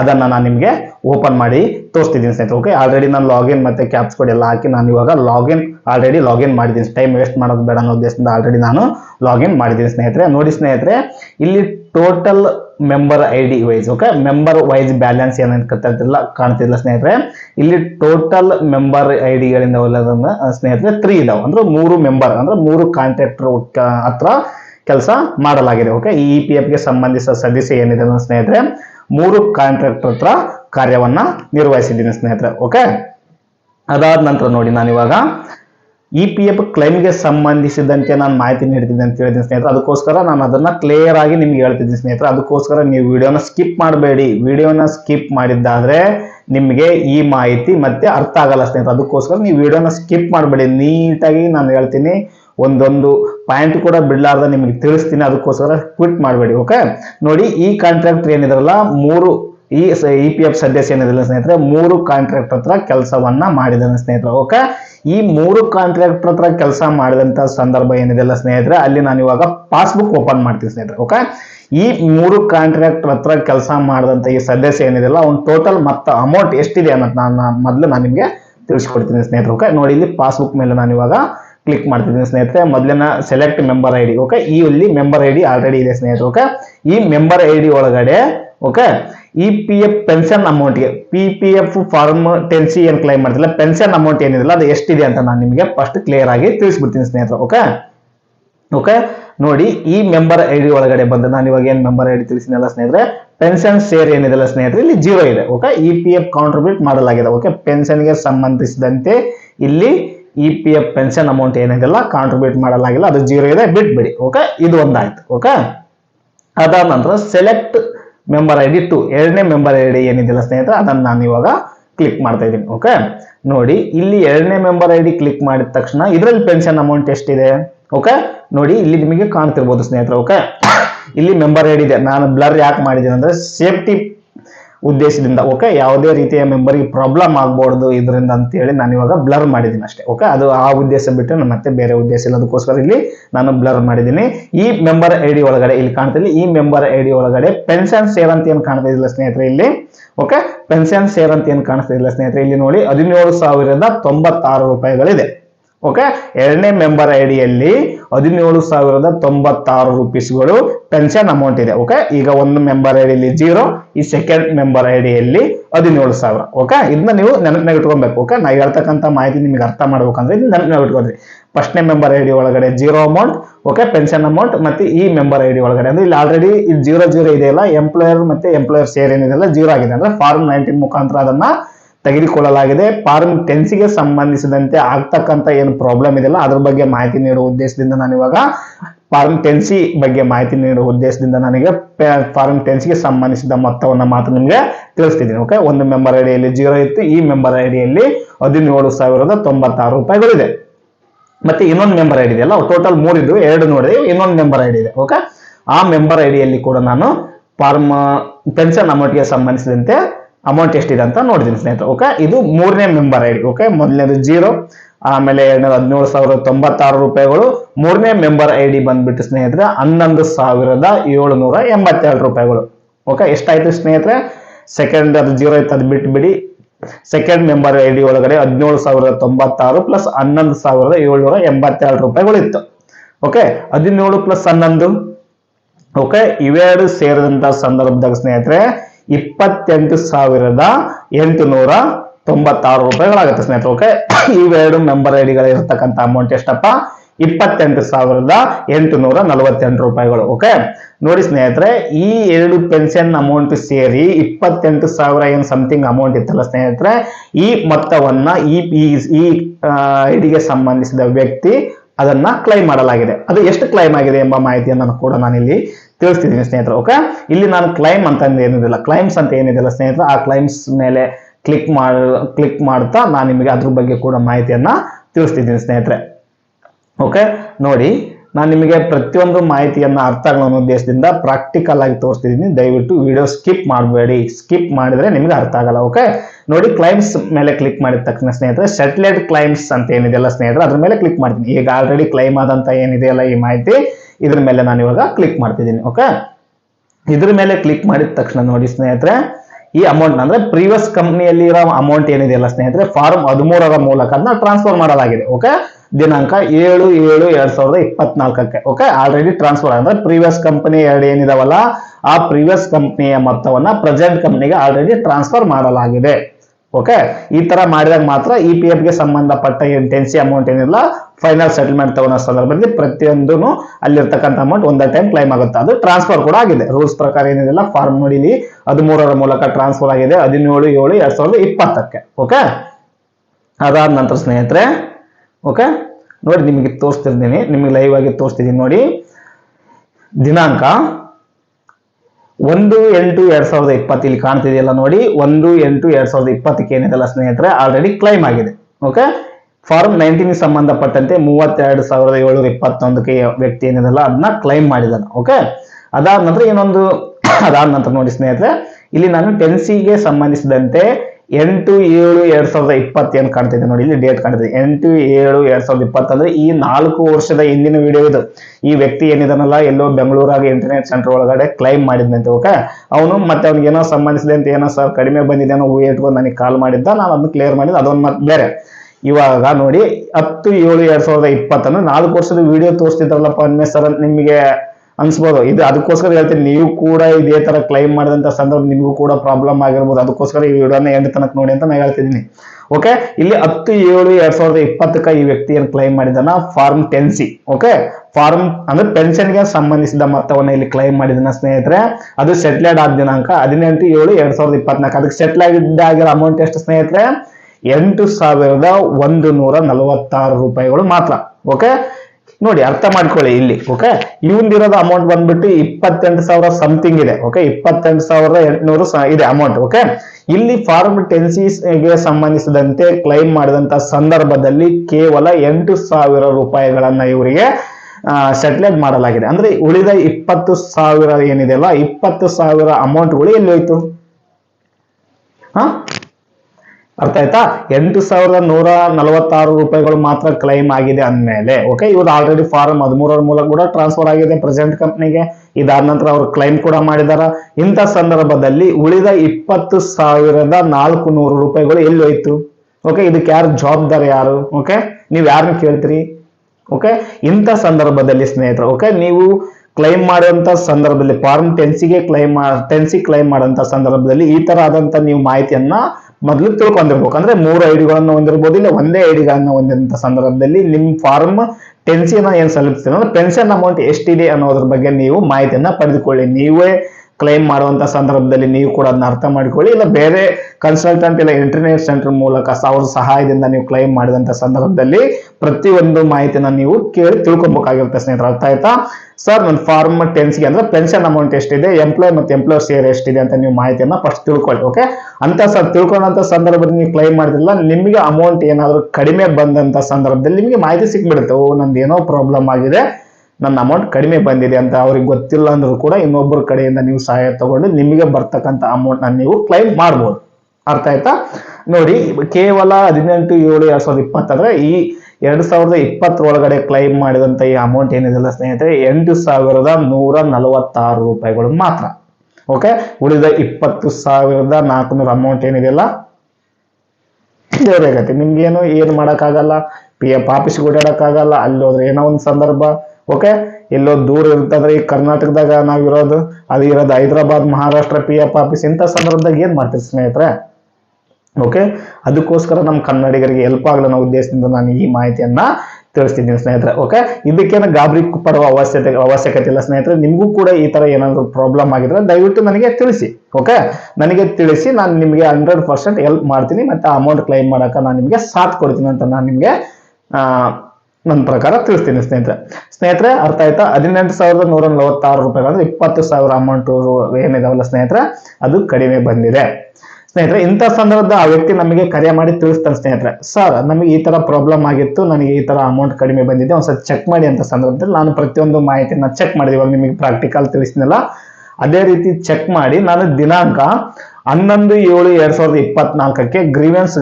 ಅದನ್ನು ನಾನು ನಿಮಗೆ ಓಪನ್ ಮಾಡಿ ತೋರಿಸ್ತಿದ್ದೀನಿ ಸ್ನೇಹಿತರೆ ಓಕೆ ಆಲ್ರೆಡಿ ನಾನು ಲಾಗಿನ್ ಮತ್ತೆ ಕ್ಯಾಪ್ಸ್ ಕೋಡ್ ಎಲ್ಲ ಹಾಕಿ ನಾನು ಇವಾಗ ಲಾಗಿನ್ ಆಲ್ರೆಡಿ ಲಾಗಿನ್ ಮಾಡಿದ್ದೀನಿ. ಟೈಮ್ ವೇಸ್ಟ್ ಮಾಡೋದು ಬೇಡ ಅನ್ನೋ ಉದ್ದೇಶದಿಂದ ಆಲ್ರೆಡಿ ನಾನು ಲಾಗಿನ್ ಮಾಡಿದ್ದೀನಿ ಸ್ನೇಹಿತರೆ. ನೋಡಿ ಸ್ನೇಹಿತರೆ, ಇಲ್ಲಿ total member I D wise okay member wise balance ಏನಂತ ಕತ್ತಿಲ್ಲ ಕಾಣ್ತಿಲ್ಲ ಸ್ನೇಹಿತರೆ. ಇಲ್ಲಿ ಟೋಟಲ್ ಮೆಂಬರ್ ಐ ಡಿಗಳಿಂದ ಸ್ನೇಹಿತರೆ ತ್ರೀ ಇದಾವೆ. ಅಂದ್ರೆ ಮೂರು ಮೆಂಬರ್ ಅಂದ್ರೆ ಮೂರು ಕಾಂಟ್ರಾಕ್ಟರ್ ಹತ್ರ ಕೆಲಸ ಮಾಡಲಾಗಿದೆ ಓಕೆ ಈ ಪಿ ಎಫ್ಗೆ ಸಂಬಂಧಿಸಿದ ಸದಸ್ಯ ಏನಿದೆ ಸ್ನೇಹಿತರೆ, ಮೂರು ಕಾಂಟ್ರಾಕ್ಟರ್ ಹತ್ರ ಕಾರ್ಯವನ್ನ ನಿರ್ವಹಿಸಿದ್ದೀನಿ ಸ್ನೇಹಿತರೆ ಓಕೆ ಅದಾದ ನಂತರ ನೋಡಿ ನಾನು ಇವಾಗ ಇ ಪಿ ಎಫ್ ಕ್ಲೈಮ್ಗೆ ಸಂಬಂಧಿಸಿದಂತೆ ನಾನು ಮಾಹಿತಿ ನೀಡ್ತಿದ್ದೆ ಅಂತ ಹೇಳಿದ್ದೀನಿ ಸ್ನೇಹಿತರೆ. ಅದಕ್ಕೋಸ್ಕರ ನಾನು ಅದನ್ನು ಕ್ಲಿಯರ್ ಆಗಿ ನಿಮ್ಗೆ ಹೇಳ್ತಿದ್ದೀನಿ ಸ್ನೇಹಿತರೆ. ಅದಕ್ಕೋಸ್ಕರ ನೀವು ವಿಡಿಯೋನ ಸ್ಕಿಪ್ ಮಾಡಬೇಡಿ. ವಿಡಿಯೋನ ಸ್ಕಿಪ್ ಮಾಡಿದ್ದಾದರೆ ನಿಮಗೆ ಈ ಮಾಹಿತಿ ಮತ್ತೆ ಅರ್ಥ ಆಗಲ್ಲ ಸ್ನೇಹಿತರೆ. ಅದಕ್ಕೋಸ್ಕರ ನೀವು ವಿಡಿಯೋನ ಸ್ಕಿಪ್ ಮಾಡಬೇಡಿ. ನೀಟಾಗಿ ನಾನು ಹೇಳ್ತೀನಿ. ಒಂದೊಂದು ಪಾಯಿಂಟ್ ಕೂಡ ಬಿಡಲಾರ್ದ ನಿಮಗೆ ತಿಳಿಸ್ತೀನಿ. ಅದಕ್ಕೋಸ್ಕರ ಕ್ವಿಟ್ ಮಾಡಬೇಡಿ ಓಕೆ ನೋಡಿ ಈ ಕಾಂಟ್ರಾಕ್ಟ್ ಏನಿದ್ರಲ್ಲ? ಮೂರು ಈ ಇ ಪಿ ಎಫ್ ಸದಸ್ಯ ಏನಿದಿಲ್ಲ ಸ್ನೇಹಿತರೆ? ಮೂರು ಕಾಂಟ್ರಾಕ್ಟ್ ಹತ್ರ ಕೆಲಸವನ್ನ ಮಾಡಿದಾನೆ ಸ್ನೇಹಿತರೆ ಓಕೆ ಈ ಮೂರು ಕಾಂಟ್ರಾಕ್ಟ್ ಹತ್ರ ಕೆಲಸ ಮಾಡಿದಂತ ಸಂದರ್ಭ ಏನಿದೆಲ್ಲ ಸ್ನೇಹಿತರೆ? ಅಲ್ಲಿ ನಾನು ಇವಾಗ ಪಾಸ್ಬುಕ್ ಓಪನ್ ಮಾಡ್ತೀನಿ ಸ್ನೇಹಿತರೆ ಓಕೆ ಈ ಮೂರು ಕಾಂಟ್ರಾಕ್ಟ್ ಹತ್ರ ಕೆಲಸ ಮಾಡಿದಂತ ಈ ಸದಸ್ಯ ಏನಿದೆಲ್ಲ, ಅವ್ನ ಟೋಟಲ್ ಮತ್ತ ಅಮೌಂಟ್ ಎಷ್ಟಿದೆ ಅನ್ನೋದು ನಾನು ಮೊದಲು ನಾನು ನಿಮಗೆ ತಿಳಿಸ್ಕೊಡ್ತೀನಿ ಸ್ನೇಹಿತರೆ ಓಕೆ ನೋಡಿ, ಇಲ್ಲಿ ಪಾಸ್ಬುಕ್ ಮೇಲೆ ನಾನು ಇವಾಗ ಕ್ಲಿಕ್ ಮಾಡ್ತಿದ್ದೀನಿ ಸ್ನೇಹಿತರೆ. ಮೊದಲಿನ select member I D okay ಈ ಇಲ್ಲಿ ಮೆಂಬರ್ ಐ ಡಿ ಆಲ್ರೆಡಿ ಇದೆ ಸ್ನೇಹಿತರೆ ಓಕೆ ಈ ಮೆಂಬರ್ ಐ ಡಿ ಒಳಗಡೆ okay E P F pension ಅಮೌಂಟ್ಗೆ P P F form ten C ಏನು ಕ್ಲೈಮ್ ಮಾಡ್ತಿಲ್ಲ ಪೆನ್ಷನ್ ಅಮೌಂಟ್ ಏನಿದೆಲ್ಲ ಅದು ಎಷ್ಟಿದೆ ಅಂತ ನಾನು ನಿಮಗೆ ಫಸ್ಟ್ ಕ್ಲಿಯರ್ ಆಗಿ ತಿಳಿಸ್ಬಿಡ್ತೀನಿ ಸ್ನೇಹಿತರು ಓಕೆ ಓಕೆ ನೋಡಿ, ಈ ಮೆಂಬರ್ ಐ ಡಿ ಒಳಗಡೆ ಬಂದ, ನಾನು ಇವಾಗ ಏನು ಮೆಂಬರ್ ಐ ಡಿ ತಿಳಿಸಿನಲ್ಲ ಸ್ನೇಹಿತರೆ ಪೆನ್ಷನ್ ಶೇರ್ ಏನಿದೆಲ್ಲ ಸ್ನೇಹಿತರೆ, ಇಲ್ಲಿ ಜೀರೋ ಇದೆ okay E P F contribute ಮಾಡಲಾಗಿದೆ ಓಕೆ ಪೆನ್ಷನ್ಗೆ ಸಂಬಂಧಿಸಿದಂತೆ ಇಲ್ಲಿ E P F pension amount ಏನಿದೆಲ್ಲ ಕಾಂಟ್ರಿಬ್ಯೂಟ್ ಮಾಡಲಾಗಿಲ್ಲ, ಅದು ಜೀರೋ ಇದೆ, ಬಿಟ್ಬಿಡಿ ಓಕೆ ಇದು ಒಂದಾಯ್ತು ಓಕೆ ಅದಾದ ನಂತರ select member I D two ಎರಡನೇ ಮೆಂಬರ್ ಐ ಡಿ ಏನಿದೆಯಲ್ಲ ಸ್ನೇಹಿತರೆ, ಅದನ್ನು ನಾನು ಇವಾಗ ಕ್ಲಿಕ್ ಮಾಡ್ತಾ ಇದ್ದೀನಿ ಓಕೆ ನೋಡಿ, ಇಲ್ಲಿ ಎರಡನೇ ಮೆಂಬರ್ ಐ ಡಿ ಕ್ಲಿಕ್ ಮಾಡಿದ ತಕ್ಷಣ ಇದರಲ್ಲಿ ಪೆನ್ಷನ್ ಅಮೌಂಟ್ ಎಷ್ಟಿದೆ? ಓಕೆ ನೋಡಿ, ಇಲ್ಲಿ ನಿಮಗೆ ಕಾಣ್ತಿರ್ಬೋದು ಸ್ನೇಹಿತರೆ ಓಕೆ ಇಲ್ಲಿ ಮೆಂಬರ್ ಐ ಡಿ ಇದೆ. ನಾನು ಬ್ಲರ್ ಯಾಕೆ ಮಾಡಿದ್ದೀನಿ ಅಂದರೆ ಸೇಫ್ಟಿ ಉದ್ದೇಶದಿಂದ ಓಕೆ ಯಾವುದೇ ರೀತಿಯ ಮೆಂಬರ್ಗೆ ಪ್ರಾಬ್ಲಮ್ ಆಗ್ಬಾರ್ದು ಇದರಿಂದ ಅಂತೇಳಿ ನಾನು ಇವಾಗ ಬ್ಲರ್ ಮಾಡಿದ್ದೀನಿ ಅಷ್ಟೇ ಓಕೆ ಅದು ಆ ಉದ್ದೇಶ ಬಿಟ್ಟು ನಾನು ಮತ್ತೆ ಬೇರೆ ಉದ್ದೇಶ ಇಲ್ಲ ಅದಕ್ಕೋಸ್ಕರ ಇಲ್ಲಿ ನಾನು ಬ್ಲರ್ ಮಾಡಿದ್ದೀನಿ. ಈ ಮೆಂಬರ್ ಐ ಡಿ ಒಳಗಡೆ ಇಲ್ಲಿ ಕಾಣ್ತಿಲ್ಲ ಈ ಮೆಂಬರ್ ಐ ಡಿ ಒಳಗಡೆ ಪೆನ್ಷನ್ ಸೇರ್ ಅಂತ ಏನು ಕಾಣ್ತಾ ಇಲ್ಲ ಸ್ನೇಹಿತರೆ ಇಲ್ಲಿ ಓಕೆ ಪೆನ್ಷನ್ ಸೇರ್ ಅಂತ ಏನು ಕಾಣಿಸ್ತಾ ಇಲ್ಲ ಸ್ನೇಹಿತರೆ ಇಲ್ಲಿ ನೋಡಿ, ಹದಿನೇಳು ಸಾವಿರದ ತೊಂಬತ್ತಾರು ರೂಪಾಯಿಗಳಿದೆ. ಓಕೆ ಎರಡನೇ ಮೆಂಬರ್ ಐ ಡಿಯಲ್ಲಿ ಹದಿನೇಳು ಸಾವಿರದ ತೊಂಬತ್ತಾರು ರುಪೀಸ್ಗಳು ಪೆನ್ಷನ್ ಅಮೌಂಟ್ ಇದೆ. ಓಕೆ ಈಗ ಒಂದು ಮೆಂಬರ್ ಐ ಡಿಯಲ್ಲಿ ಜೀರೋ ಈ ಸೆಕೆಂಡ್ ಮೆಂಬರ್ ಐ ಡಿಯಲ್ಲಿ ಹದಿನೇಳು ಸಾವಿರ. ಓಕೆ ಇದನ್ನ ನೀವು ನೆನಪಿನಾಗ ಇಟ್ಕೊಬೇಕು. ಓಕೆ ನಾ ಹೇಳ್ತಕ್ಕಂಥ ಮಾಹಿತಿ ನಿಮಗೆ ಅರ್ಥ ಮಾಡ್ಬೇಕಂದ್ರೆ ಇದು ನೆನಪಿನಾಗ ಇಟ್ಕೊಂಡ್ರಿ ಫಸ್ಟ್ನೇ ಮೆಂಬರ್ ಐ ಡಿ ಒಳಗಡೆ zero amount okay pension amount ಮತ್ತೆ ಈ ಮೆಂಬರ್ ಐ ಡಿ ಒಳಗಡೆ. ಅಂದ್ರೆ ಇಲ್ಲಿ ಆಲ್ರೆಡಿ ಇದು ಜೀರೋ ಜೀರೋ ಇದೆಯಲ್ಲ ಎಂಪ್ಲಾಯರ್ ಮತ್ತೆ ಎಂಪ್ಲಾಯರ್ ಶೇರ್ ಏನಿದೆಲ್ಲ ಜೀರೋ ಆಗಿದೆ. ಅಂದ್ರೆ ಫಾರ್ಮ್ ನೈನ್ಟೀನ್ ಮುಖಾಂತರ ಅದನ್ನ ತೆಗೆದುಕೊಳ್ಳಲಾಗಿದೆ. ಫಾರ್ಮ್ ಟೆನ್ಸಿಗೆ ಸಂಬಂಧಿಸಿದಂತೆ ಆಗ್ತಕ್ಕಂಥ ಏನು ಪ್ರಾಬ್ಲಮ್ ಇದೆಯಲ್ಲ, ಅದ್ರ ಬಗ್ಗೆ ಮಾಹಿತಿ ನೀಡುವ ಉದ್ದೇಶದಿಂದ ನಾನು ಇವಾಗ ಫಾರ್ಮ್ ಟೆನ್ಸಿ ಬಗ್ಗೆ ಮಾಹಿತಿ ನೀಡುವ ಉದ್ದೇಶದಿಂದ ನನಗೆ ಫಾರ್ಮ್ ಟೆನ್ಸಿಗೆ ಸಂಬಂಧಿಸಿದ ಮೊತ್ತವನ್ನು ಮಾತ್ರ ನಿಮಗೆ ತಿಳಿಸ್ತಿದ್ದೀನಿ ಓಕೆ ಒಂದು ಮೆಂಬರ್ ಐಡಿಯಲ್ಲಿ ಜೀರೋ ಇತ್ತು, ಈ ಮೆಂಬರ್ ಐಡಿಯಲ್ಲಿ ಹದಿನೇಳು ಸಾವಿರದ ತೊಂಬತ್ತಾರು ರೂಪಾಯಿಗಳಿದೆ. ಮತ್ತೆ ಇನ್ನೊಂದು ಮೆಂಬರ್ ಐಡಿ ಇದೆಯಲ್ಲ ಟೋಟಲ್ ಮೂರಿದ್ದು ಎರಡು ನೋಡಿದೆ ಇನ್ನೊಂದು ಮೆಂಬರ್ ಐಡಿ ಇದೆ ಓಕೆ ಆ ಮೆಂಬರ್ ಐಡಿಯಲ್ಲಿ ಕೂಡ ನಾನು ಫಾರ್ಮ್ ಪೆನ್ಷನ್ ಅಮೌಂಟ್ಗೆ ಸಂಬಂಧಿಸಿದಂತೆ ಅಮೌಂಟ್ ಎಷ್ಟಿದೆ ಅಂತ ನೋಡಿದ್ದೀನಿ ಸ್ನೇಹಿತರೆ ಓಕೆ ಇದು ಮೂರನೇ ಮೆಂಬರ್ ಐಡಿ ಓಕೆ ಮೊದಲನೇದು ಜೀರೋ ಆಮೇಲೆ ಎರಡನೇದು ಹದಿನೇಳು ಸಾವಿರದ ತೊಂಬತ್ತಾರು ರೂಪಾಯಿಗಳು. ಮೂರನೇ ಮೆಂಬರ್ ಐ ಡಿ ಬಂದ್ಬಿಟ್ಟು ಸ್ನೇಹಿತರೆ, ಹನ್ನೊಂದು ಸಾವಿರದ ಏಳುನೂರ ಎಂಬತ್ತೆರಡು ರೂಪಾಯಿಗಳು ಓಕೆ ಎಷ್ಟಾಯ್ತು ಸ್ನೇಹಿತರೆ? ಸೆಕೆಂಡ್ ಅದು ಜೀರೋ ಇತ್ತು, ಅದು ಬಿಟ್ಬಿಡಿ. ಸೆಕೆಂಡ್ ಮೆಂಬರ್ ಐ ಡಿ ಒಳಗಡೆ ಹದಿನೇಳು ಸಾವಿರದ ತೊಂಬತ್ತಾರು ಪ್ಲಸ್ ಹನ್ನೊಂದು ಸಾವಿರದ ಏಳ್ನೂರ ಎಂಬತ್ತೆರಡು ರೂಪಾಯಿಗಳು ಇತ್ತು ಓಕೆ ಹದಿನೇಳು ಪ್ಲಸ್ ಹನ್ನೊಂದು ಓಕೆ ಇವೆರಡು ಸೇರಿದಂತ ಸಂದರ್ಭದಾಗ ಸ್ನೇಹಿತರೆ ಇಪ್ಪತ್ತೆಂಟು ಸಾವಿರದ ಎಂಟುನೂರ ತೊಂಬತ್ತಾರು ರೂಪಾಯಿಗಳಾಗುತ್ತೆ ಸ್ನೇಹಿತರೆ ಓಕೆ ಇವೆರಡು ಮೆಂಬರ್ ಇರತಕ್ಕಂಥ ಅಮೌಂಟ್ ಎಷ್ಟಪ್ಪ? ಇಪ್ಪತ್ತೆಂಟು ಸಾವಿರದ ಎಂಟುನೂರ ನಲವತ್ತೆಂಟು ರೂಪಾಯಿಗಳು ಓಕೆ ನೋಡಿ ಸ್ನೇಹಿತರೆ, ಈ ಎರಡು ಪೆನ್ಷನ್ ಅಮೌಂಟ್ ಸೇರಿ ಇಪ್ಪತ್ತೆಂಟು ಸಾವಿರ ಏನು ಸಮಥಿಂಗ್ ಅಮೌಂಟ್ ಇತ್ತಲ್ಲ ಸ್ನೇಹಿತರೆ, ಈ ಮೊತ್ತವನ್ನ ಈ ಐಡಿಗೆ ಸಂಬಂಧಿಸಿದ ವ್ಯಕ್ತಿ ಅದನ್ನ ಕ್ಲೈಮ್ ಮಾಡಲಾಗಿದೆ. ಅದು ಎಷ್ಟು ಕ್ಲೈಮ್ ಆಗಿದೆ ಎಂಬ ಮಾಹಿತಿಯನ್ನು ಕೂಡ ನಾನು ಇಲ್ಲಿ ತಿಳಿಸ್ತಿದ್ದೀನಿ ಸ್ನೇಹಿತರು ಓಕೆ ಇಲ್ಲಿ ನಾನು ಕ್ಲೈಮ್ ಅಂತ ಏನಿದಿಲ್ಲ ಕ್ಲೈಮ್ಸ್ ಅಂತ ಏನಿದೆಯಲ್ಲ ಸ್ನೇಹಿತರು, ಆ ಕ್ಲೈಮ್ಸ್ ಮೇಲೆ ಕ್ಲಿಕ್ ಮಾಡ ಕ್ಲಿಕ್ ಮಾಡ್ತಾ ನಾನು ನಿಮಗೆ ಅದ್ರ ಬಗ್ಗೆ ಕೂಡ ಮಾಹಿತಿಯನ್ನ ತಿಳಿಸ್ತಿದ್ದೀನಿ ಸ್ನೇಹಿತರೆ. ಓಕೆ ನೋಡಿ ನಾನು ನಿಮಗೆ ಪ್ರತಿಯೊಂದು ಮಾಹಿತಿಯನ್ನು ಅರ್ಥ ಆಗೋ ಉದ್ದೇಶದಿಂದ ಪ್ರಾಕ್ಟಿಕಲ್ ಆಗಿ ತೋರಿಸ್ತಿದ್ದೀನಿ ದಯವಿಟ್ಟು ವಿಡಿಯೋ ಸ್ಕಿಪ್ ಮಾಡಬೇಡಿ. ಸ್ಕಿಪ್ ಮಾಡಿದರೆ ನಿಮಗೆ ಅರ್ಥ ಆಗಲ್ಲ ಓಕೆ ನೋಡಿ ಕ್ಲೈಮ್ಸ್ ಮೇಲೆ ಕ್ಲಿಕ್ ಮಾಡಿದ ತಕ್ಷಣ ಸ್ನೇಹಿತರೆ ಸೆಟ್ಲೆಡ್ ಕ್ಲೈಮ್ಸ್ ಅಂತ ಏನಿದೆಯಲ್ಲ ಸ್ನೇಹಿತರೆ, ಅದ್ರ ಮೇಲೆ ಕ್ಲಿಕ್ ಮಾಡ್ತೀನಿ. ಈಗ ಆಲ್ರೆಡಿ ಕ್ಲೈಮ್ ಆದಂತ ಏನಿದೆಯಲ್ಲ ಈ ಮಾಹಿತಿ, ಇದ್ರ ಮೇಲೆ ನಾನು ಇವಾಗ ಕ್ಲಿಕ್ ಮಾಡ್ತಿದ್ದೀನಿ ಓಕೆ ಇದ್ರ ಮೇಲೆ ಕ್ಲಿಕ್ ಮಾಡಿದ ತಕ್ಷಣ ನೋಡಿ ಸ್ನೇಹಿತರೆ, ಈ ಅಮೌಂಟ್ ಅಂದ್ರೆ ಪ್ರೀವಿಯಸ್ ಕಂಪ್ನಿಯಲ್ಲಿ ಇರೋ ಅಮೌಂಟ್ ಏನಿದೆಯಲ್ಲ ಸ್ನೇಹಿತರೆ ಫಾರ್ಮ್ ಹದಿಮೂರರ ಮೂಲಕ ಅದನ್ನ ಟ್ರಾನ್ಸ್ಫರ್ ಮಾಡಲಾಗಿದೆ ಓಕೆ ದಿನಾಂಕ ಏಳು ಏಳು ಎರಡ್ ಸಾವಿರದ ಇಪ್ಪತ್ನಾಲ್ಕಕ್ಕೆ. ಓಕೆ ಆಲ್ರೆಡಿ ಟ್ರಾನ್ಸ್ಫರ್ ಅಂದ್ರೆ ಪ್ರೀವಿಯಸ್ ಕಂಪನಿ ಎರಡು ಏನಿದಾವಲ್ಲ, ಆ ಪ್ರೀವಿಯಸ್ ಕಂಪನಿಯ ಮೊತ್ತವನ್ನ ಪ್ರೆಸೆಂಟ್ ಕಂಪನಿಗೆ ಆಲ್ರೆಡಿ ಟ್ರಾನ್ಸ್ಫರ್ ಮಾಡಲಾಗಿದೆ. ಓಕೆ ಈ ತರ ಮಾಡಿದಾಗ ಮಾತ್ರ ಇ ಪಿ ಎಫ್ಗೆ ಸಂಬಂಧಪಟ್ಟ ಏನ್ ಟೆನ್ಸಿ ಅಮೌಂಟ್ ಏನಿಲ್ಲ ಫೈನಲ್ ಸೆಟಲ್ಮೆಂಟ್ ತಗೊಳ್ಳೋ ಸಂದರ್ಭದಲ್ಲಿ ಪ್ರತಿಯೊಂದು ಅಲ್ಲಿರ್ತಕ್ಕಂಥ ಅಮೌಂಟ್ ಒಂದೇ ಟೈಮ್ ಕ್ಲೈಮ್ ಆಗುತ್ತೆ. ಅದು ಟ್ರಾನ್ಸ್ಫರ್ ಕೂಡ ಆಗಿದೆ. ರೂಲ್ಸ್ ಪ್ರಕಾರ ಏನಿದೆಲ್ಲ ಫಾರ್ಮ್ ನೋಡಿಲಿ, ಹದಿಮೂರರ ಮೂಲಕ ಟ್ರಾನ್ಸ್ಫರ್ ಆಗಿದೆ, ಹದಿನೇಳು ಏಳು ಎರಡ್ ಸಾವಿರದ ಇಪ್ಪತ್ತಕ್ಕೆ. ಓಕೆ ಅದಾದ ನಂತರ ಸ್ನೇಹಿತರೆ ಓಕೆ ನೋಡಿ ನಿಮಗೆ ತೋರಿಸ್ತಿರ್ತೀನಿ. ನಿಮಗೆ ಲೈವ್ ಆಗಿ ತೋರಿಸ್ತಿದ್ದೀನಿ ನೋಡಿ. ದಿನಾಂಕ ಒಂದು ಎಂಟು ಎರಡ್ ಸಾವಿರದ ಇಪ್ಪತ್ತು ಇಲ್ಲಿ ಕಾಣ್ತಿದೆಯಲ್ಲ ನೋಡಿ. ಒಂದು ಎಂಟು ಎರಡ್ ಸಾವಿರದ ಇಪ್ಪತ್ತಕ್ಕೆ ಏನಿದೆಲ್ಲ ಸ್ನೇಹಿತರೆ? ಆಲ್ರೆಡಿ ಕ್ಲೈಮ್ ಆಗಿದೆ. ಓಕೆ ಫಾರ್ಮ್ ನೈನ್ಟೀನ್ ಸಂಬಂಧಪಟ್ಟಂತೆ ಮೂವತ್ತೆರಡು ಸಾವಿರದ ಏಳ್ನೂರ ಇಪ್ಪತ್ತೊಂದಕ್ಕೆ ವ್ಯಕ್ತಿ ಏನಿದೆಲ್ಲ ಅದನ್ನ ಕ್ಲೈಮ್ ಮಾಡಿದಾನೆ ಓಕೆ ಅದಾದ ನಂತರ ಇನ್ನೊಂದು, ಅದಾದ ನಂತರ ನೋಡಿ ಸ್ನೇಹಿತರೆ, ಇಲ್ಲಿ ನಾನು ಟೆನ್ಸಿಗೆ ಸಂಬಂಧಿಸಿದಂತೆ ಎಂಟು ಏಳು ಎರಡ್ ಸಾವಿರದ ಇಪ್ಪತ್ತೇನು ಕಾಣ್ತಿದೆ ನೋಡಿ, ಇಲ್ಲಿ ಡೇಟ್ ಕಾಣ್ತಿದೆ. ಎಂಟು ಏಳು ಎರಡ್ ಸಾವಿರದ ಇಪ್ಪತ್ತು ಅಂದ್ರೆ ಈ ನಾಲ್ಕು ವರ್ಷದ ಹಿಂದಿನ ವಿಡಿಯೋ ಇದು. ಈ ವ್ಯಕ್ತಿ ಏನಿದಾನಲ್ಲ, ಎಲ್ಲೋ ಬೆಂಗಳೂರಾಗ ಇಂಟರ್ನೆಟ್ ಸೆಂಟರ್ ಒಳಗಡೆ ಕ್ಲೈಮ್ ಮಾಡಿದ್ನಂತೆ ಓಕೆ ಅವನು ಮತ್ತೆ ಅವ್ನಿಗೆ ಏನೋ ಸಂಬಂಧಿಸಿದೆ ಅಂತ ಏನೋ, ಸರ್, ಕಡಿಮೆ ಬಂದಿದೆ ಅನ್ನೋ ಊಹೆ ಇಟ್ಕೊಂಡು ನನಗೆ ಕಾಲ್ ಮಾಡಿದ್ದ ನಾನು ಅದನ್ನ ಕ್ಲಿಯರ್ ಮಾಡಿದ್ದು, ಅದೊಂದು ಮತ್ತೆ ಬೇರೆ. ಇವಾಗ ನೋಡಿ, ಹತ್ತು ಏಳು ಎರಡ್ ಸಾವಿರದ ಇಪ್ಪತ್ತನ್ನು ನಾಲ್ಕು ವರ್ಷದ ವಿಡಿಯೋ ತೋರಿಸ್ತಿದ್ರಲ್ಲಪ್ಪ ಅನ್ಮೇ ಸರ್, ನಿಮಗೆ ಅನ್ಸ್ಬೋದು. ಇದು ಅದಕ್ಕೋಸ್ಕರ ಹೇಳ್ತೀನಿ, ನೀವು ಕೂಡ ಇದೇ ತರ ಕ್ಲೈಮ್ ಮಾಡಿದಂತ ಸಂದರ್ಭ ನಿಮಗೂ ಕೂಡ ಪ್ರಾಬ್ಲಮ್ ಆಗಿರ್ಬೋದು. ಅದಕ್ಕೋಸ್ಕರ ಈ ವಿಡಿಯೋನ ಎಂಡ್ ತನಕ ನೋಡಿ ಅಂತ ನಾನು ಹೇಳ್ತಿದ್ದೀನಿ. ಓಕೆ ಇಲ್ಲಿ ಹತ್ತು ಏಳು ಎರಡ್ ಸಾವಿರದ ಇಪ್ಪತ್ತಕ್ಕ ಈ ವ್ಯಕ್ತಿ ಏನು claim ಮಾಡಿದ್ದಾನ? Form ten C okay form ಅಂದ್ರೆ ಪೆನ್ಷನ್ಗೆ ಸಂಬಂಧಿಸಿದ ಮೊತ್ತವನ್ನ ಇಲ್ಲಿ ಕ್ಲೈಮ್ ಮಾಡಿದನ ಸ್ನೇಹಿತರೆ. ಅದು ಸೆಟ್ಲೆಡ್ ಆದ ದಿನಾಂಕ ಹದಿನೆಂಟು ಏಳು ಎರಡ್ ಸಾವಿರದ ಇಪ್ಪತ್ನಾಲ್ಕು ಅದಕ್ಕೆ ಸೆಟ್ಲ್ ಆಗಿದ್ದಾಗಿರೋ ಅಮೌಂಟ್ ಎಷ್ಟು ಸ್ನೇಹಿತರೆ? ಎಂಟು ಸಾವಿರದ ಒಂದು ನೂರ ನಲವತ್ತಾರು ರೂಪಾಯಿಗಳು ಮಾತ್ರ. ಓಕೆ ನೋಡಿ, ಅರ್ಥ ಮಾಡ್ಕೊಳ್ಳಿ ಇಲ್ಲಿ ಓಕೆ ಇವಂದಿರೋದು ಅಮೌಂಟ್ ಬಂದ್ಬಿಟ್ಟು ಇಪ್ಪತ್ತೆಂಟು ಸಾವಿರ ಸಮಥಿಂಗ್ ಇದೆ ಓಕೆ ಇಪ್ಪತ್ತೆಂಟು ಸಾವಿರದ ಎಂಟುನೂರು ಇದೆ ಅಮೌಂಟ್ ಓಕೆ ಇಲ್ಲಿ ಫಾರ್ಮ್ ಟೆನ್ಸಿಗೆ ಸಂಬಂಧಿಸಿದಂತೆ ಕ್ಲೈಮ್ ಮಾಡಿದಂತ ಸಂದರ್ಭದಲ್ಲಿ ಕೇವಲ ಎಂಟು ಸಾವಿರ ರೂಪಾಯಿಗಳನ್ನ ಇವರಿಗೆ ಸೆಟ್ಲೈಟ್ ಮಾಡಲಾಗಿದೆ. ಅಂದ್ರೆ ಉಳಿದ ಇಪ್ಪತ್ತು ಸಾವಿರ ಏನಿದೆಯಲ್ಲ, ಇಪ್ಪತ್ತು ಸಾವಿರ ಅಮೌಂಟ್ಗಳು ಎಲ್ಲಿ ಹೋಯ್ತು? ಹಾ? ಅರ್ಥ ಆಯ್ತಾ? ಎಂಟು ಸಾವಿರದ ನೂರ ನಲವತ್ತಾರು ರೂಪಾಯಿಗಳು ಮಾತ್ರ ಕ್ಲೈಮ್ ಆಗಿದೆ ಅಂದಮೇಲೆ ಓಕೆ ಇವ್ರು ಆಲ್ರೆಡಿ ಫಾರ್ಮ್ ಹದಿಮೂರರ ಮೂಲಕ ಕೂಡ ಟ್ರಾನ್ಸ್ಫರ್ ಆಗಿದೆ ಪ್ರೆಸೆಂಟ್ ಕಂಪ್ನಿಗೆ ಇದಾದ ನಂತರ ಅವರು ಕ್ಲೈಮ್ ಕೂಡ ಮಾಡಿದಾರ. ಇಂಥ ಸಂದರ್ಭದಲ್ಲಿ ಉಳಿದ ಇಪ್ಪತ್ತು ಸಾವಿರದ ನಾಲ್ಕು ನೂರು ರೂಪಾಯಿಗಳು ಎಲ್ಲಿ ಹೋಯ್ತು? ಓಕೆ ಇದಕ್ಕೆ ಯಾರು ಜವಾಬ್ದಾರಿ ಯಾರು? ಓಕೆ ನೀವು ಯಾರನ್ನ ಕೇಳ್ತೀರಿ? ಓಕೆ ಇಂಥ ಸಂದರ್ಭದಲ್ಲಿ ಸ್ನೇಹಿತರು ಓಕೆ ನೀವು ಕ್ಲೈಮ್ ಮಾಡುವಂತ ಸಂದರ್ಭದಲ್ಲಿ ಫಾರ್ಮ್ ಟೆನ್ಸಿಗೆ ಕ್ಲೈಮ್ ಟೆನ್ಸಿ ಕ್ಲೈಮ್ ಮಾಡುವಂತ ಸಂದರ್ಭದಲ್ಲಿ ಈ ತರ ಆದಂತ ನೀವು ಮಾಹಿತಿಯನ್ನ ಮೊದಲು ತಿಳ್ಕೊಂಡಿರ್ಬೇಕು. ಅಂದ್ರೆ ಮೂರು ಐಡಿಗಳನ್ನು ಹೊಂದಿರ್ಬೋದು, ಇಲ್ಲ ಒಂದೇ ಐಡಿಗಳನ್ನ ಹೊಂದಿರಂತ ಸಂದರ್ಭದಲ್ಲಿ ನಿಮ್ ಫಾರ್ಮ್ ಟೆನ್ಸಿನ ಏನ್ ಸಲ್ಲಿಸ್ತೀರ ಅಂದ್ರೆ ಪೆನ್ಷನ್ ಅಮೌಂಟ್ ಎಷ್ಟಿದೆ ಅನ್ನೋದ್ರ ಬಗ್ಗೆ ನೀವು ಮಾಹಿತಿಯನ್ನ ಪಡೆದುಕೊಳ್ಳಿ. ನೀವೇ ಕ್ಲೈಮ್ ಮಾಡುವಂತ ಸಂದರ್ಭದಲ್ಲಿ ನೀವು ಕೂಡ ಅದನ್ನ ಅರ್ಥ ಮಾಡಿಕೊಳ್ಳಿ. ಇಲ್ಲ, ಬೇರೆ ಕನ್ಸಲ್ಟೆಂಟ್ ಇಲ್ಲ ಇಂಟರ್ನೆಟ್ ಸೆಂಟರ್ ಮೂಲಕ ಅವ್ರ ಸಹಾಯದಿಂದ ನೀವು ಕ್ಲೈಮ್ ಮಾಡಿದಂತ ಸಂದರ್ಭದಲ್ಲಿ ಪ್ರತಿಯೊಂದು ಮಾಹಿತಿನ ನೀವು ಕೇಳಿ ತಿಳ್ಕೊಬೇಕಾಗಿರುತ್ತೆ ಸ್ನೇಹಿತರೆ. ಅರ್ಥ ಆಯ್ತಾ? ಸರ್ ನನ್ನ ಫಾರ್ಮ್ ಟೆನ್ಸ್ಗೆ ಅಂದ್ರೆ ಪೆನ್ಷನ್ ಅಮೌಂಟ್ ಎಷ್ಟಿದೆ ಎಂಪ್ಲಾಯ್ ಮತ್ತು ಎಂಪ್ಲಾಯರ್ ಸೇರ್ ಎಷ್ಟಿದೆ ಅಂತ ನೀವು ಮಾಹಿತಿಯನ್ನ ಫಸ್ಟ್ ತಿಳ್ಕೊಳ್ಳಿ ಓಕೆ ಅಂತ ಸರ್ ತಿಳ್ಕೊಂಡಂತ ಸಂದರ್ಭದಲ್ಲಿ ನೀವು ಕ್ಲೈಮ್ ಮಾಡಿದಿಲ್ಲ ನಿಮಗೆ ಅಮೌಂಟ್ ಏನಾದರೂ ಕಡಿಮೆ ಬಂದಂತ ಸಂದರ್ಭದಲ್ಲಿ ನಿಮಗೆ ಮಾಹಿತಿ ಸಿಕ್ಬಿಡುತ್ತೆ. ಓ ನಂದು ಏನೋ ಪ್ರಾಬ್ಲಮ್ ಆಗಿದೆ. ನನ್ನ ಅಮೌಂಟ್ ಕಡಿಮೆ ಬಂದಿದೆ ಅಂತ ಅವ್ರಿಗೆ ಗೊತ್ತಿಲ್ಲ ಅಂದ್ರೂ ಕೂಡ ಇನ್ನೊಬ್ಬರ ಕಡೆಯಿಂದ ನೀವು ಸಹಾಯ ತಗೊಂಡು ನಿಮಗೆ ಬರ್ತಕ್ಕಂಥ ಅಮೌಂಟ್ ನೀವು ಕ್ಲೈಮ್ ಮಾಡ್ಬೋದು. ಅರ್ಥ ಆಯ್ತಾ? ನೋಡಿ, ಕೇವಲ ಹದಿನೆಂಟು, ಏಳು, ಎರಡ್ ಸಾವಿರದ ಇಪ್ಪತ್ತಂದ್ರೆ ಈ ಎರಡು ಸಾವಿರದ ಇಪ್ಪತ್ತರೊಳಗಡೆ ಕ್ಲೈಮ್ ಮಾಡಿದಂತ ಈ ಅಮೌಂಟ್ ಏನಿದೆಲ್ಲ ಸ್ನೇಹಿತರೆ, ಎಂಟು ಸಾವಿರದ ನೂರ ನಲವತ್ತಾರು ರೂಪಾಯಿಗಳು ಮಾತ್ರ. ಓಕೆ ಉಳಿದ ಇಪ್ಪತ್ತು ಸಾವಿರದ ನಾಲ್ಕುನೂರ ಅಮೌಂಟ್ ಏನಿದೆಯಲ್ಲ? ದೇವ್ರಾಗತ್ತೆ ನಿಮ್ಗೇನು ಏನು ಮಾಡೋಕ್ಕಾಗಲ್ಲ? ಪಿ ಎಫ್ ಆಫೀಸ್ಗೆ ಓಡಾಡೋಕ್ಕಾಗಲ್ಲ, ಅಲ್ಲಿ ಹೋದ್ರೆ ಏನೋ ಒಂದು ಸಂದರ್ಭ. ಓಕೆ? ಎಲ್ಲೋ ದೂರ ಇರ್ತದ್ರೆ ಈ ಕರ್ನಾಟಕದಾಗ ನಾವಿರೋದು ಅದು ಇರೋದು Hyderabad, Maharashtra P F office, ಇಂಥ ಸಂದರ್ಭದಾಗ ಏನ್ ಮಾಡ್ತೀರಿ ಸ್ನೇಹಿತರೆ? ಓಕೆ? ಅದಕ್ಕೋಸ್ಕರ ನಮ್ಮ ಕನ್ನಡಿಗರಿಗೆ ಹೆಲ್ಪ್ ಆಗಲ ಅನ್ನೋ ಉದ್ದೇಶದಿಂದ ನಾನು ಈ ಮಾಹಿತಿಯನ್ನ ತಿಳಿಸ್ತಿದ್ದೀನಿ ಸ್ನೇಹಿತರೆ, ಓಕೆ? ಇದಕ್ಕೇನು ಗಾಬರಿ ಪಡುವ ಅವಶ್ಯಕತೆ ಅವಶ್ಯಕತೆ ಇಲ್ಲ ಸ್ನೇಹಿತರೆ, ನಿಮಗೂ ಕೂಡ ಈ ತರ ಏನಾದರೂ ಪ್ರಾಬ್ಲಮ್ ಆಗಿದ್ರೆ ದಯವಿಟ್ಟು ನನಗೆ ತಿಳಿಸಿ, ಓಕೆ? ನನಗೆ ತಿಳಿಸಿ ನಾನು ನಿಮಗೆ ಹಂಡ್ರೆಡ್ ಪರ್ಸೆಂಟ್ ಹೆಲ್ಪ್ ಮಾಡ್ತೀನಿ, ಮತ್ತೆ ಅಮೌಂಟ್ ಕ್ಲೈಮ್ ಮಾಡಕ್ಕ ನಾನು ನಿಮಗೆ ಸಾಥ್ ಕೊಡ್ತೀನಿ ಅಂತ ನಾನು ನಿಮಗೆ ನನ್ನ ಪ್ರಕಾರ ತಿಳಿಸ್ತೀನಿ ಸ್ನೇಹಿತರೆ. ಸ್ನೇಹಿತರೆ, ಅರ್ಥ ಆಯ್ತಾ? ಹದಿನೆಂಟು ಸಾವಿರದ ನೂರ ನಲವತ್ತಾರು ರೂಪಾಯಿ ಅಂದ್ರೆ ಇಪ್ಪತ್ತು ಸಾವಿರ ಅಮೌಂಟ್ ಏನಿದಾವಲ್ಲ ಸ್ನೇಹಿತರೆ, ಅದು ಕಡಿಮೆ ಬಂದಿದೆ. ಸ್ನೇಹಿತರೆ, ಇಂಥ ಸಂದರ್ಭದ ಆ ವ್ಯಕ್ತಿ ನಮಗೆ ಕರೆ ಮಾಡಿ ತಿಳಿಸ್ತಾನೆ ಸ್ನೇಹಿತರೆ. ಸರ್, ನಮಗೆ ಈ ತರ ಪ್ರಾಬ್ಲಮ್ ಆಗಿತ್ತು, ನನಗೆ ಈ ತರ ಅಮೌಂಟ್ ಕಡಿಮೆ ಬಂದಿದೆ, ಒಂದ್ಸಲ ಚೆಕ್ ಮಾಡಿ ಅಂತ ಸಂದರ್ಭದಲ್ಲಿ ನಾನು ಪ್ರತಿಯೊಂದು ಮಾಹಿತಿನ ಚೆಕ್ ಮಾಡಿದೆ ನಿಮಗೆ ಪ್ರಾಕ್ಟಿಕಲ್ ತಿಳಿಸಿದ್ನಲ್ಲ ಅದೇ ರೀತಿ ಚೆಕ್ ಮಾಡಿ, ನಾನು ದಿನಾಂಕ ಹನ್ನೊಂದು ಏಳು ಎರಡ್ ಸಾವಿರದ ಇಪ್ಪತ್ನಾಲ್ಕಕ್ಕೆ ಗ್ರೀವೆನ್ಸ್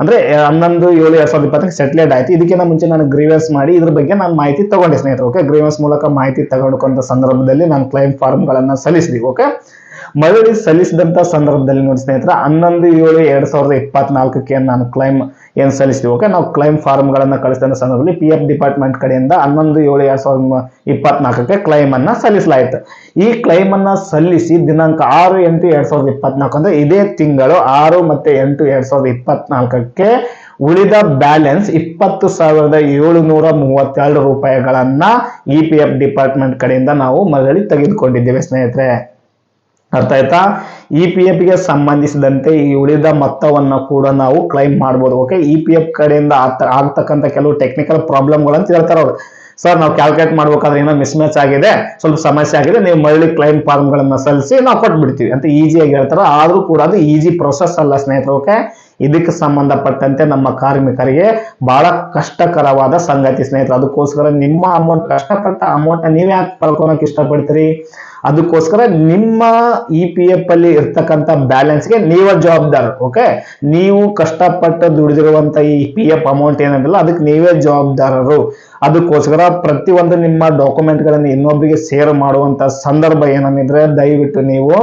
ಅಂದ್ರೆ ಹನ್ನೊಂದು, ಏಳು, ಎರಡ್ ಸಾವಿರದ ಇಪ್ಪತ್ತಕ್ಕೆ ಸೆಟ್ಲೇಟ್ ಆಯ್ತು. ಇದಕ್ಕಿಂತ ಮುಂಚೆ ನಾನು ಗ್ರೀವೆನ್ಸ್ ಮಾಡಿ, ಇದ್ರ ಬಗ್ಗೆ ನಾನು ಮಾಹಿತಿ ತಗೊಂಡೆ, ಸ್ನೇಹಿತರು ಓಕೆ ಗ್ರೀವೆನ್ಸ್ ಮೂಲಕ ಮಾಹಿತಿ ತಗೊಂಡ್ಕೊಂಡ ಸಂದರ್ಭದಲ್ಲಿ ನಾನು ಕ್ಲೈಮ್ ಫಾರ್ಮ್ಗಳನ್ನ ಸಲ್ಲಿಸಿದ್ವಿ ಓಕೆ ಮರಳಿ ಸಲ್ಲಿಸಿದಂತ ಸಂದರ್ಭದಲ್ಲಿ ನೋಡಿ ಸ್ನೇಹಿತರ, ಹನ್ನೊಂದು, ಏಳು, ಎರಡ್ ಸಾವಿರದ ಇಪ್ಪತ್ನಾಲ್ಕಕ್ಕೆ ನಾನು ಕ್ಲೈಮ್ ಏನ್ ಸಲ್ಲಿಸ್ತೀವಿ ಓಕೆ, ನಾವು ಕ್ಲೈಮ್ ಫಾರ್ಮ್ಗಳನ್ನು ಕಳಿಸಿದ ಸಂದರ್ಭದಲ್ಲಿ ಪಿ ಎಫ್ ಡಿಪಾರ್ಟ್ಮೆಂಟ್ ಕಡೆಯಿಂದ ಹನ್ನೊಂದು, ಏಳು, ಎರಡು ಸಾವಿರದ ಇಪ್ಪತ್ನಾಲ್ಕಕ್ಕೆ ಕ್ಲೈಮನ್ನು ಸಲ್ಲಿಸಲಾಯಿತು. ಈ ಕ್ಲೈಮನ್ನು ಸಲ್ಲಿಸಿ ದಿನಾಂಕ ಆರು, ಎಂಟು, ಎರಡು ಸಾವಿರದ ಇಪ್ಪತ್ನಾಲ್ಕು ಅಂದರೆ ಇದೇ ತಿಂಗಳು ಆರು ಮತ್ತು ಎಂಟು, ಎರಡು ಸಾವಿರದ ಇಪ್ಪತ್ನಾಲ್ಕಕ್ಕೆ ಉಳಿದ ಬ್ಯಾಲೆನ್ಸ್ ಇಪ್ಪತ್ತು ಸಾವಿರದ ಏಳುನೂರ ಮೂವತ್ತೆರಡು ರೂಪಾಯಿಗಳನ್ನು ಇ ಪಿ ಎಫ್ ಡಿಪಾರ್ಟ್ಮೆಂಟ್ ಕಡೆಯಿಂದ ನಾವು ಮರಳಿ ತೆಗೆದುಕೊಂಡಿದ್ದೇವೆ ಸ್ನೇಹಿತರೆ. ಅರ್ಥ ಆಯ್ತಾ? ಇ ಪಿ ಎಫ್ಗೆ ಸಂಬಂಧಿಸಿದಂತೆ ಈ ಉಳಿದ ಮೊತ್ತವನ್ನು ಕೂಡ ನಾವು ಕ್ಲೈಮ್ ಮಾಡಬಹುದು ಓಕೆ ಇ ಪಿ ಎಫ್ ಕಡೆಯಿಂದ ಆಗ್ತ- ಆಗ್ತಕ್ಕಂಥ ಕೆಲವು ಟೆಕ್ನಿಕಲ್ ಪ್ರಾಬ್ಲಮ್ಗಳು ಅಂತ ಹೇಳ್ತಾರೆ ಅವ್ರು. ಸರ್ ನಾವು ಕ್ಯಾಲ್ಕುಲೇಟ್ ಮಾಡ್ಬೇಕಾದ್ರೆ ಏನೋ ಮಿಸ್ ಮ್ಯಾಚ್ ಆಗಿದೆ, ಸ್ವಲ್ಪ ಸಮಸ್ಯೆ ಆಗಿದೆ, ನೀವು ಮರಳಿ ಕ್ಲೈಮ್ ಫಾರ್ಮ್ಗಳನ್ನ ಸಲ್ಲಿಸಿ ನಾವು ಕೊಟ್ಬಿಡ್ತೀವಿ. ಅಂತ ಈಸಿಯಾಗಿ ಹೇಳ್ತಾರೆ. ಆದರೂ ಕೂಡ ಅದು ಈಸಿ ಪ್ರೊಸೆಸ್ ಅಲ್ಲ ಸ್ನೇಹಿತರು ಓಕೆ ಇದಕ್ಕೆ ಸಂಬಂಧಪಟ್ಟಂತೆ ನಮ್ಮ ಕಾರ್ಮಿಕರಿಗೆ ಬಹಳ ಕಷ್ಟಕರವಾದ ಸಂಗತಿ ಸ್ನೇಹಿತರು. ಅದಕ್ಕೋಸ್ಕರ ನಿಮ್ಮ ಅಮೌಂಟ್ ಕಷ್ಟಪಟ್ಟ ಅಮೌಂಟ್ ನೀವೇ ಯಾಕೆ ಕಳ್ಕೊಳಕ್ ಇಷ್ಟಪಡ್ತೀರಿ? ಅದಕ್ಕೋಸ್ಕರ ನಿಮ್ಮ ಇ ಪಿ ಎಫ್ ಅಲ್ಲಿ ಇರ್ತಕ್ಕಂಥ ಬ್ಯಾಲೆನ್ಸ್ಗೆ ನೀವೇ ಜವಾಬ್ದಾರರು ಓಕೆ ನೀವು ಕಷ್ಟಪಟ್ಟು ದುಡಿದಿರುವಂತ ಈ ಪಿ ಎಫ್ ಅಮೌಂಟ್ ಏನಿದೆಯಲ್ಲ ಅದಕ್ಕೆ ನೀವೇ ಜವಾಬ್ದಾರರು. ಅದಕ್ಕೋಸ್ಕರ ಪ್ರತಿಯೊಂದು ನಿಮ್ಮ ಡಾಕ್ಯುಮೆಂಟ್ಗಳನ್ನು ಇನ್ನೊಬ್ಬರಿಗೆ ಶೇರ್ ಮಾಡುವಂತ ಸಂದರ್ಭ ಏನನ್ನಿದ್ರೆ ದಯವಿಟ್ಟು ನೀವು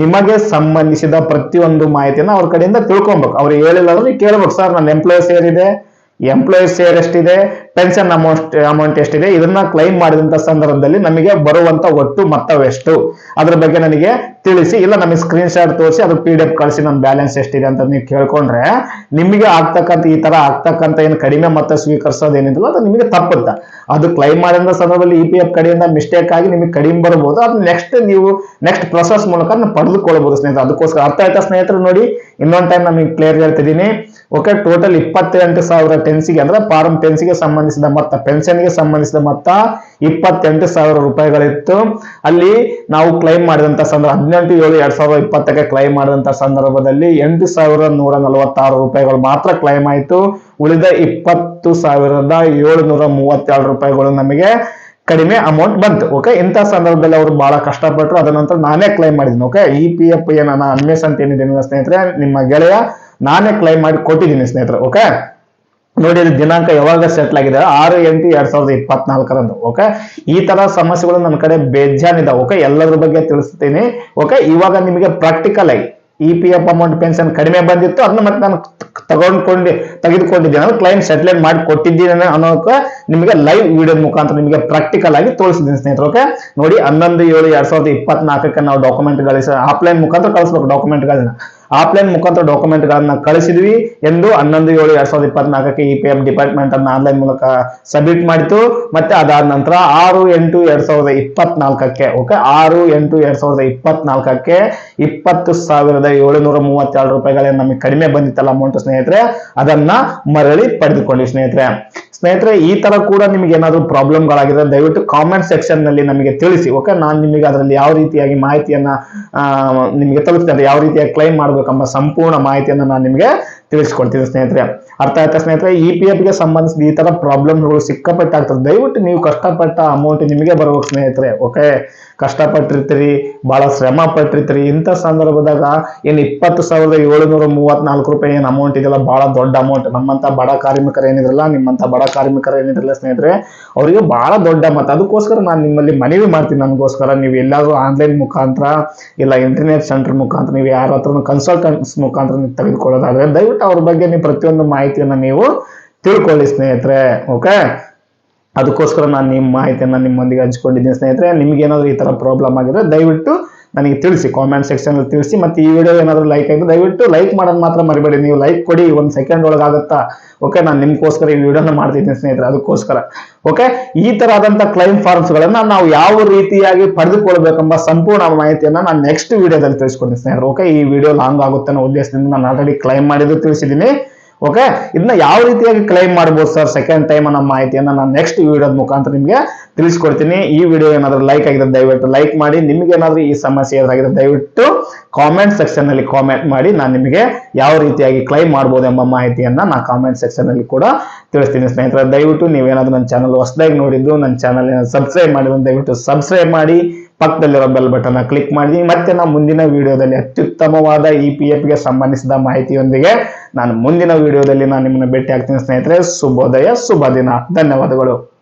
ನಿಮಗೆ ಸಂಬಂಧಿಸಿದ ಪ್ರತಿಯೊಂದು ಮಾಹಿತಿನ ಅವ್ರ ಕಡೆಯಿಂದ ತಿಳ್ಕೊಬೇಕು. ಅವ್ರು ಹೇಳಿಲ್ಲ ಅಂದ್ರೆ ಕೇಳ್ಬೇಕು, ಸರ್, ನನ್ನ ಎಂಪ್ಲಾಯ್ಸ್ ಸೇರಿದೆ ಎಂಪ್ಲಾಯೀಸ್ ಶೇರ್ ಎಷ್ಟಿದೆ? ಪೆನ್ಷನ್ ಅಮೌಂಟ್ ಅಮೌಂಟ್ ಎಷ್ಟಿದೆ? ಇದನ್ನ ಕ್ಲೈಮ್ ಮಾಡಿದಂತ ಸಂದರ್ಭದಲ್ಲಿ ನಮಗೆ ಬರುವಂತ ಒಟ್ಟು ಮೊತ್ತವೆಷ್ಟು ಅದ್ರ ಬಗ್ಗೆ ನನಗೆ ತಿಳಿಸಿ. ಇಲ್ಲ, ನಮಗೆ ಸ್ಕ್ರೀನ್ ಶಾಟ್ ತೋರಿಸಿ, ಅದು ಪಿ ಡಿ ಕಳಿಸಿ ನನ್ನ ಬ್ಯಾಲೆನ್ಸ್ ಎಷ್ಟಿದೆ ಅಂತ ನೀವು ಕೇಳ್ಕೊಂಡ್ರೆ, ನಿಮಗೆ ಆಗ್ತಕ್ಕಂಥ, ಈ ತರ ಆಗ್ತಕ್ಕಂಥ ಏನು ಕಡಿಮೆ ಮೊತ್ತ ಸ್ವೀಕರಿಸೋದೇನಿದೆಯಲ್ಲ ಅದು ನಿಮಗೆ ತಪ್ಪುತ್ತೆ ಅದು ಕ್ಲೈಮ್ ಮಾಡಿದ ಸಂದರ್ಭದಲ್ಲಿ ಇ ಪಿ ಎಫ್ ಕಡೆಯಿಂದ ಮಿಸ್ಟೇಕ್ ಆಗಿ ನಿಮಗೆ ಕಡಿಮೆ ಬರ್ಬೋದು. ಅದು ನೆಕ್ಸ್ಟ್ ನೀವು ನೆಕ್ಸ್ಟ್ ಪ್ರೊಸೆಸ್ ಮೂಲಕ ಪಡೆದುಕೊಳ್ಬಹುದು ಸ್ನೇಹಿತರೆ. ಅದಕ್ಕೋಸ್ಕರ ಅರ್ಥ ಆಯ್ತಾ ಸ್ನೇಹಿತರು ನೋಡಿ. ಇನ್ನೊಂದು ಟೈಮ್ ನಮಗೆ ಕ್ಲಿಯರ್ ಹೇಳ್ತಿದ್ದೀನಿ. ಓಕೆ ಟೋಟಲ್ ಇಪ್ಪತ್ತೆಂಟು ಸಾವಿರ ಟೆನ್ಸಿಗೆ ಅಂದ್ರೆ ಫಾರ್ಮ್ ಟೆನ್ಸಿಗೆ ಸಂಬಂಧಿಸಿದ ಮೊತ್ತ ಪೆನ್ಷನ್ಗೆ ಸಂಬಂಧಿಸಿದ ಮೊತ್ತ ಇಪ್ಪತ್ತೆಂಟು ಸಾವಿರ ರೂಪಾಯಿಗಳಿತ್ತು. ಅಲ್ಲಿ ನಾವು ಕ್ಲೈಮ್ ಮಾಡಿದಂತ ಸಂದರ್ಭ, ಹದಿನೆಂಟು ಏಳು ಎರಡ್ ಸಾವಿರದ ಇಪ್ಪತ್ತಕ್ಕೆ ಕ್ಲೈಮ್ ಮಾಡಿದಂತ ಸಂದರ್ಭದಲ್ಲಿ ಎಂಟು ಸಾವಿರದ ನೂರ ನಲವತ್ತಾರು ರೂಪಾಯಿಗಳು ಮಾತ್ರ ಕ್ಲೈಮ್ ಆಯಿತು. ಉಳಿದ ಇಪ್ಪತ್ತು ಸಾವಿರದ ಏಳುನೂರ ಮೂವತ್ತೆರಡು ರೂಪಾಯಿಗಳು ನಮಗೆ ಕಡಿಮೆ ಅಮೌಂಟ್ ಬಂತು ಓಕೆ ಇಂಥ ಸಂದರ್ಭದಲ್ಲಿ ಅವರು ಬಹಳ ಕಷ್ಟಪಟ್ಟರು ಅದ ನಂತರ ನಾನೇ ಕ್ಲೈಮ್ ಮಾಡಿದ್ದೀನಿ ಓಕೆ ಇ ಪಿ ಎಫ್ ಏನ ಅನ್ವೇಷ್ ಅಂತ ಏನಿದ್ದೀನಿ ಸ್ನೇಹಿತರೆ, ನಿಮ್ಮ ಗೆಳೆಯ ನಾನೇ ಕ್ಲೈಮ್ ಮಾಡಿ ಕೊಟ್ಟಿದ್ದೀನಿ ಸ್ನೇಹಿತರೆ ಓಕೆ ನೋಡಿ ದಿನಾಂಕ ಯಾವಾಗ ಸೆಟ್ಲ್ ಆಗಿದೆ? ಆರು ಎಂಟು ಎರಡ್ ಸಾವಿರದ ಇಪ್ಪತ್ನಾಲ್ಕರಂದು ಓಕೆ ಈ ತರ ಸಮಸ್ಯೆಗಳು ನನ್ನ ಕಡೆ ಬೇಜಾನಿದಾವೆ ಓಕೆ ಎಲ್ಲದ್ರ ಬಗ್ಗೆ ತಿಳಿಸ್ತೀನಿ ಓಕೆ ಇವಾಗ ನಿಮಗೆ ಪ್ರಾಕ್ಟಿಕಲ್ ಆಗಿ E P F amount pension ಕಡಿಮೆ ಬಂದಿತ್ತು, ಅದನ್ನ ಮತ್ತೆ ನಾನು ತಗೊಂಡ್ಕೊಂಡು ತೆಗೆದುಕೊಂಡಿದ್ದೀನಿ ಅಂದ್ರೆ ಕ್ಲೈಮ್ ಸೆಟ್ಲ್ಮೆಂಟ್ ಮಾಡಿ ಕೊಟ್ಟಿದ್ದೀನಿ ಅನ್ನೋಕೆ ನಿಮಗೆ ಲೈವ್ ವಿಡಿಯೋ ಮುಖಾಂತರ ನಿಮಗೆ ಪ್ರಾಕ್ಟಿಕಲ್ ಆಗಿ ತೋರಿಸಿದ್ದೀನಿ ಸ್ನೇಹಿತರು ಓಕೆ ನೋಡಿ ಹನ್ನೊಂದು ಏಳು ಎರಡ್ ಸಾವಿರದ ಇಪ್ಪತ್ನಾಲ್ಕಕ್ಕೆ ನಾವು ಡಾಕ್ಯುಮೆಂಟ್ ಗಳಿಸ ಆಫ್ಲೈನ್ ಮುಖಾಂತರ ಕಳಿಸ್ಬೇಕು ಡಾಕ್ಯುಮೆಂಟ್ಗಳನ್ನ ಆಫ್ಲೈನ್ ಮುಖಾಂತರ ಡಾಕ್ಯುಮೆಂಟ್ ಗಳನ್ನ ಕಳಿಸಿದ್ವಿ ಎಂದು ಹನ್ನೊಂದು ಏಳು ಎರಡ್ ಸಾವಿರದ ಇಪ್ಪತ್ನಾಲ್ಕಕ್ಕೆ ಇ ಪಿ ಎಫ್ ಡಿಪಾರ್ಟ್ಮೆಂಟ್ ಅನ್ನ ಆನ್ಲೈನ್ ಮೂಲಕ ಸಬ್ಮಿಟ್ ಮಾಡಿತು ಮತ್ತೆ ಅದಾದ ನಂತರ ಆರು ಎಂಟು ಎರಡ್ ಸಾವಿರದ ಇಪ್ಪತ್ನಾಲ್ಕಕ್ಕೆ ಓಕೆ ಆರು ಎಂಟು ಎರಡ್ ಸಾವಿರದ ಇಪ್ಪತ್ನಾಲ್ಕಕ್ಕೆ ಇಪ್ಪತ್ತು ಸಾವಿರದ ಏಳುನೂರ ಮೂವತ್ತೆರಡು ರೂಪಾಯಿಗಳೇ ನಮಗೆ ಕಡಿಮೆ ಬಂದಿತ್ತಲ್ಲ ಅಮೌಂಟ್ ಸ್ನೇಹಿತರೆ? ಅದನ್ನ ಮರಳಿ ಪಡೆದುಕೊಂಡ್ವಿ ಸ್ನೇಹಿತರೆ. ಸ್ನೇಹಿತರೆ, ಈ ತರ ಕೂಡ ನಿಮಗೆ ಏನಾದ್ರು ಪ್ರಾಬ್ಲಮ್ಗಳಾಗಿದ್ರೆ ದಯವಿಟ್ಟು ಕಾಮೆಂಟ್ ಸೆಕ್ಷನ್ನಲ್ಲಿ ನಮಗೆ ತಿಳಿಸಿ ಓಕೆ ನಾನು ನಿಮಗೆ ಅದರಲ್ಲಿ ಯಾವ ರೀತಿಯಾಗಿ ಮಾಹಿತಿಯನ್ನ ನಿಮಗೆ ತಲುಪಿಸ್ತೇನೆ ಯಾವ ರೀತಿಯಾಗಿ ಕ್ಲೈಮ್ ಮಾಡಬೇಕೆಂಬ ಸಂಪೂರ್ಣ ಮಾಹಿತಿಯನ್ನು ನಾನು ನಿಮಗೆ ತಿಳಿಸ್ಕೊಡ್ತೀನಿ ಸ್ನೇಹಿತರೆ. ಅರ್ಥ ಆಯ್ತಾ ಸ್ನೇಹಿತರೆ? ಇ ಪಿ ಎಫ್ಗೆ ಸಂಬಂಧಿಸಿದ ಈ ತರ ಪ್ರಾಬ್ಲಮ್ಗಳು ಸಿಕ್ಕಾಪಟ್ಟೆ ಆಗ್ತದೆ ದಯವಿಟ್ಟು ನೀವು ಕಷ್ಟಪಟ್ಟ ಅಮೌಂಟ್ ನಿಮಗೆ ಬರ್ಬೇಕು ಸ್ನೇಹಿತರೆ ಓಕೆ ಕಷ್ಟಪಟ್ಟಿರ್ತೀರಿ, ಬಹಳ ಶ್ರಮ ಪಟ್ಟಿರ್ತೀರಿ ಇಂಥ ಸಂದರ್ಭದಾಗ ಏನು ಇಪ್ಪತ್ತು ಸಾವಿರದ ಏಳುನೂರ ಮೂವತ್ನಾಲ್ಕು ರೂಪಾಯಿ ಏನು ಅಮೌಂಟ್ ಇದೆಲ್ಲ ಬಹಳ ದೊಡ್ಡ ಅಮೌಂಟ್ ನಮ್ಮಂತ ಬಡ ಕಾರ್ಮಿಕರು ಏನಿದ್ರಲ್ಲ? ನಿಮ್ಮಂತ ಬಡ ಕಾರ್ಮಿಕರು ಏನಿದ್ರಲ್ಲ ಸ್ನೇಹಿತರೆ? ಅವರಿಗೆ ಬಹಳ ದೊಡ್ಡ ಮತ್ತು ಅದಕ್ಕೋಸ್ಕರ ನಾನು ನಿಮ್ಮಲ್ಲಿ ಮನವಿ ಮಾಡ್ತೀನಿ ನನಗೋಸ್ಕರ. ನೀವು ಎಲ್ಲಾದರೂ ಆನ್ಲೈನ್ ಮುಖಾಂತರ, ಇಲ್ಲ ಇಂಟರ್ನೆಟ್ ಸೆಂಟರ್ ಮುಖಾಂತರ, ನೀವು ಯಾರ ಹತ್ರ ಕನ್ಸಲ್ಟೆಂಟ್ಸ್ ಮುಖಾಂತರ ನೀವು ತೆಗೆದುಕೊಳ್ಳೋದಾದ್ರೆ ದಯವಿಟ್ಟು ಅವ್ರ ಬಗ್ಗೆ ನೀವು ಪ್ರತಿಯೊಂದು ಮಾಹಿತಿಯನ್ನು ನೀವು ತಿಳ್ಕೊಳ್ಳಿ ಸ್ನೇಹಿತರೆ ಓಕೆ ಅದಕ್ಕೋಸ್ಕರ ನಾನು ನಿಮ್ಮ ಮಾಹಿತಿಯನ್ನು ನಿಮ್ಮೊಂದಿಗೆ ಹಂಚ್ಕೊಂಡಿದ್ದೀನಿ, ಸ್ನೇಹಿತರೆ. ನಿಮ್ಗೆ ಏನಾದರೂ ಈ ಥರ ಪ್ರಾಬ್ಲಮ್ ಆಗಿದ್ರೆ ದಯವಿಟ್ಟು ನನಗೆ ತಿಳಿಸಿ ಕಾಮೆಂಟ್ ಸೆಕ್ಷನಲ್ಲಿ ತಿಳಿಸಿ. ಮತ್ತು ಈ ವಿಡಿಯೋ ಏನಾದರೂ ಲೈಕ್ ಆಗಿದ್ರೆ ದಯವಿಟ್ಟು ಲೈಕ್ ಮಾಡೋದು ಮಾತ್ರ ಮರಿಬೇಡಿ. ನೀವು ಲೈಕ್ ಕೊಡಿ, ಒಂದು ಸೆಕೆಂಡ್ ಒಳಗಾಗುತ್ತಾ ಓಕೆ ನಾನು ನಿಮ್ಗೋಸ್ಕರ ಈ ವಿಡಿಯೋನ ಮಾಡ್ತಿದ್ದೀನಿ, ಸ್ನೇಹಿತರೆ, ಅದಕ್ಕೋಸ್ಕರ. ಓಕೆ ಈ ಥರ ಆದಂಥ ಕ್ಲೈಮ್ ಫಾರ್ಮ್ಸ್ಗಳನ್ನು ನಾವು ಯಾವ ರೀತಿಯಾಗಿ ಪಡೆದುಕೊಳ್ಬೇಕೆಂಬ ಸಂಪೂರ್ಣ ಮಾಹಿತಿಯನ್ನು ನಾನು ನೆಕ್ಸ್ಟ್ ವಿಡಿಯೋದಲ್ಲಿ ತಿಳಿಸ್ಕೊಡ್ತೀನಿ, ಸ್ನೇಹಿತರೆ. ಓಕೆ ಈ ವಿಡಿಯೋ ಲಾಂಗ್ ಆಗುತ್ತೆ ಅನ್ನೋ ಉದ್ದೇಶದಿಂದ ನಾನು ಆಲ್ರೆಡಿ ಕ್ಲೈಮ್ ಮಾಡಿದ್ದು ತಿಳಿಸಿದ್ದೀನಿ. ಓಕೆ ಇದನ್ನ ಯಾವ ರೀತಿಯಾಗಿ ಕ್ಲೈಮ್ ಮಾಡ್ಬೋದು ಸರ್ ಸೆಕೆಂಡ್ ಟೈಮ್ ಅನ್ನೋ ಮಾಹಿತಿಯನ್ನು ನಾನು ನೆಕ್ಸ್ಟ್ ವಿಡಿಯೋದ ಮುಖಾಂತರ ನಿಮಗೆ ತಿಳಿಸ್ಕೊಡ್ತೀನಿ. ಈ ವಿಡಿಯೋ ಏನಾದರೂ ಲೈಕ್ ಆಗಿದ್ರೆ ದಯವಿಟ್ಟು ಲೈಕ್ ಮಾಡಿ. ನಿಮ್ಗೆ ಏನಾದರೂ ಈ ಸಮಸ್ಯೆ ಏನಾಗಿದ್ರೆ ದಯವಿಟ್ಟು ಕಾಮೆಂಟ್ ಸೆಕ್ಷನ್ ಅಲ್ಲಿ ಕಾಮೆಂಟ್ ಮಾಡಿ. ನಾನು ನಿಮಗೆ ಯಾವ ರೀತಿಯಾಗಿ ಕ್ಲೈಮ್ ಮಾಡ್ಬೋದು ಎಂಬ ಮಾಹಿತಿಯನ್ನ ನಾ ಕಾಮೆಂಟ್ ಸೆಕ್ಷನ್ ಅಲ್ಲಿ ಕೂಡ ತಿಳಿಸ್ತೀನಿ ಸ್ನೇಹಿತರೆ. ದಯವಿಟ್ಟು ನೀವೇನಾದ್ರೂ ನನ್ನ ಚಾನಲ್ ಹೊಸದಾಗಿ ನೋಡಿದ್ದು, ನನ್ನ ಚಾನಲ್ ಸಬ್ಸ್ಕ್ರೈಬ್ ಮಾಡಿದ್ರೆ ದಯವಿಟ್ಟು ಸಬ್ಸ್ಕ್ರೈಬ್ ಮಾಡಿ. ಪಕ್ಕದಲ್ಲಿರೋ ಬೆಲ್ ಬಟನ್ ಕ್ಲಿಕ್ ಮಾಡಿ ಮತ್ತೆ ನಾವು ಮುಂದಿನ ವಿಡಿಯೋದಲ್ಲಿ ಅತ್ಯುತ್ತಮವಾದ ಇ ಪಿ ಎಫ್ಗೆ ಸಂಬಂಧಿಸಿದ ಮಾಹಿತಿಯೊಂದಿಗೆ ನಾನು ಮುಂದಿನ ವಿಡಿಯೋದಲ್ಲಿ ನಾನು ನಿಮ್ಮನ್ನು ಭೇಟಿ ಆಗ್ತೀನಿ ಸ್ನೇಹಿತರೆ. ಶುಭೋದಯ ಶುಭ ದಿನ ಧನ್ಯವಾದಗಳು.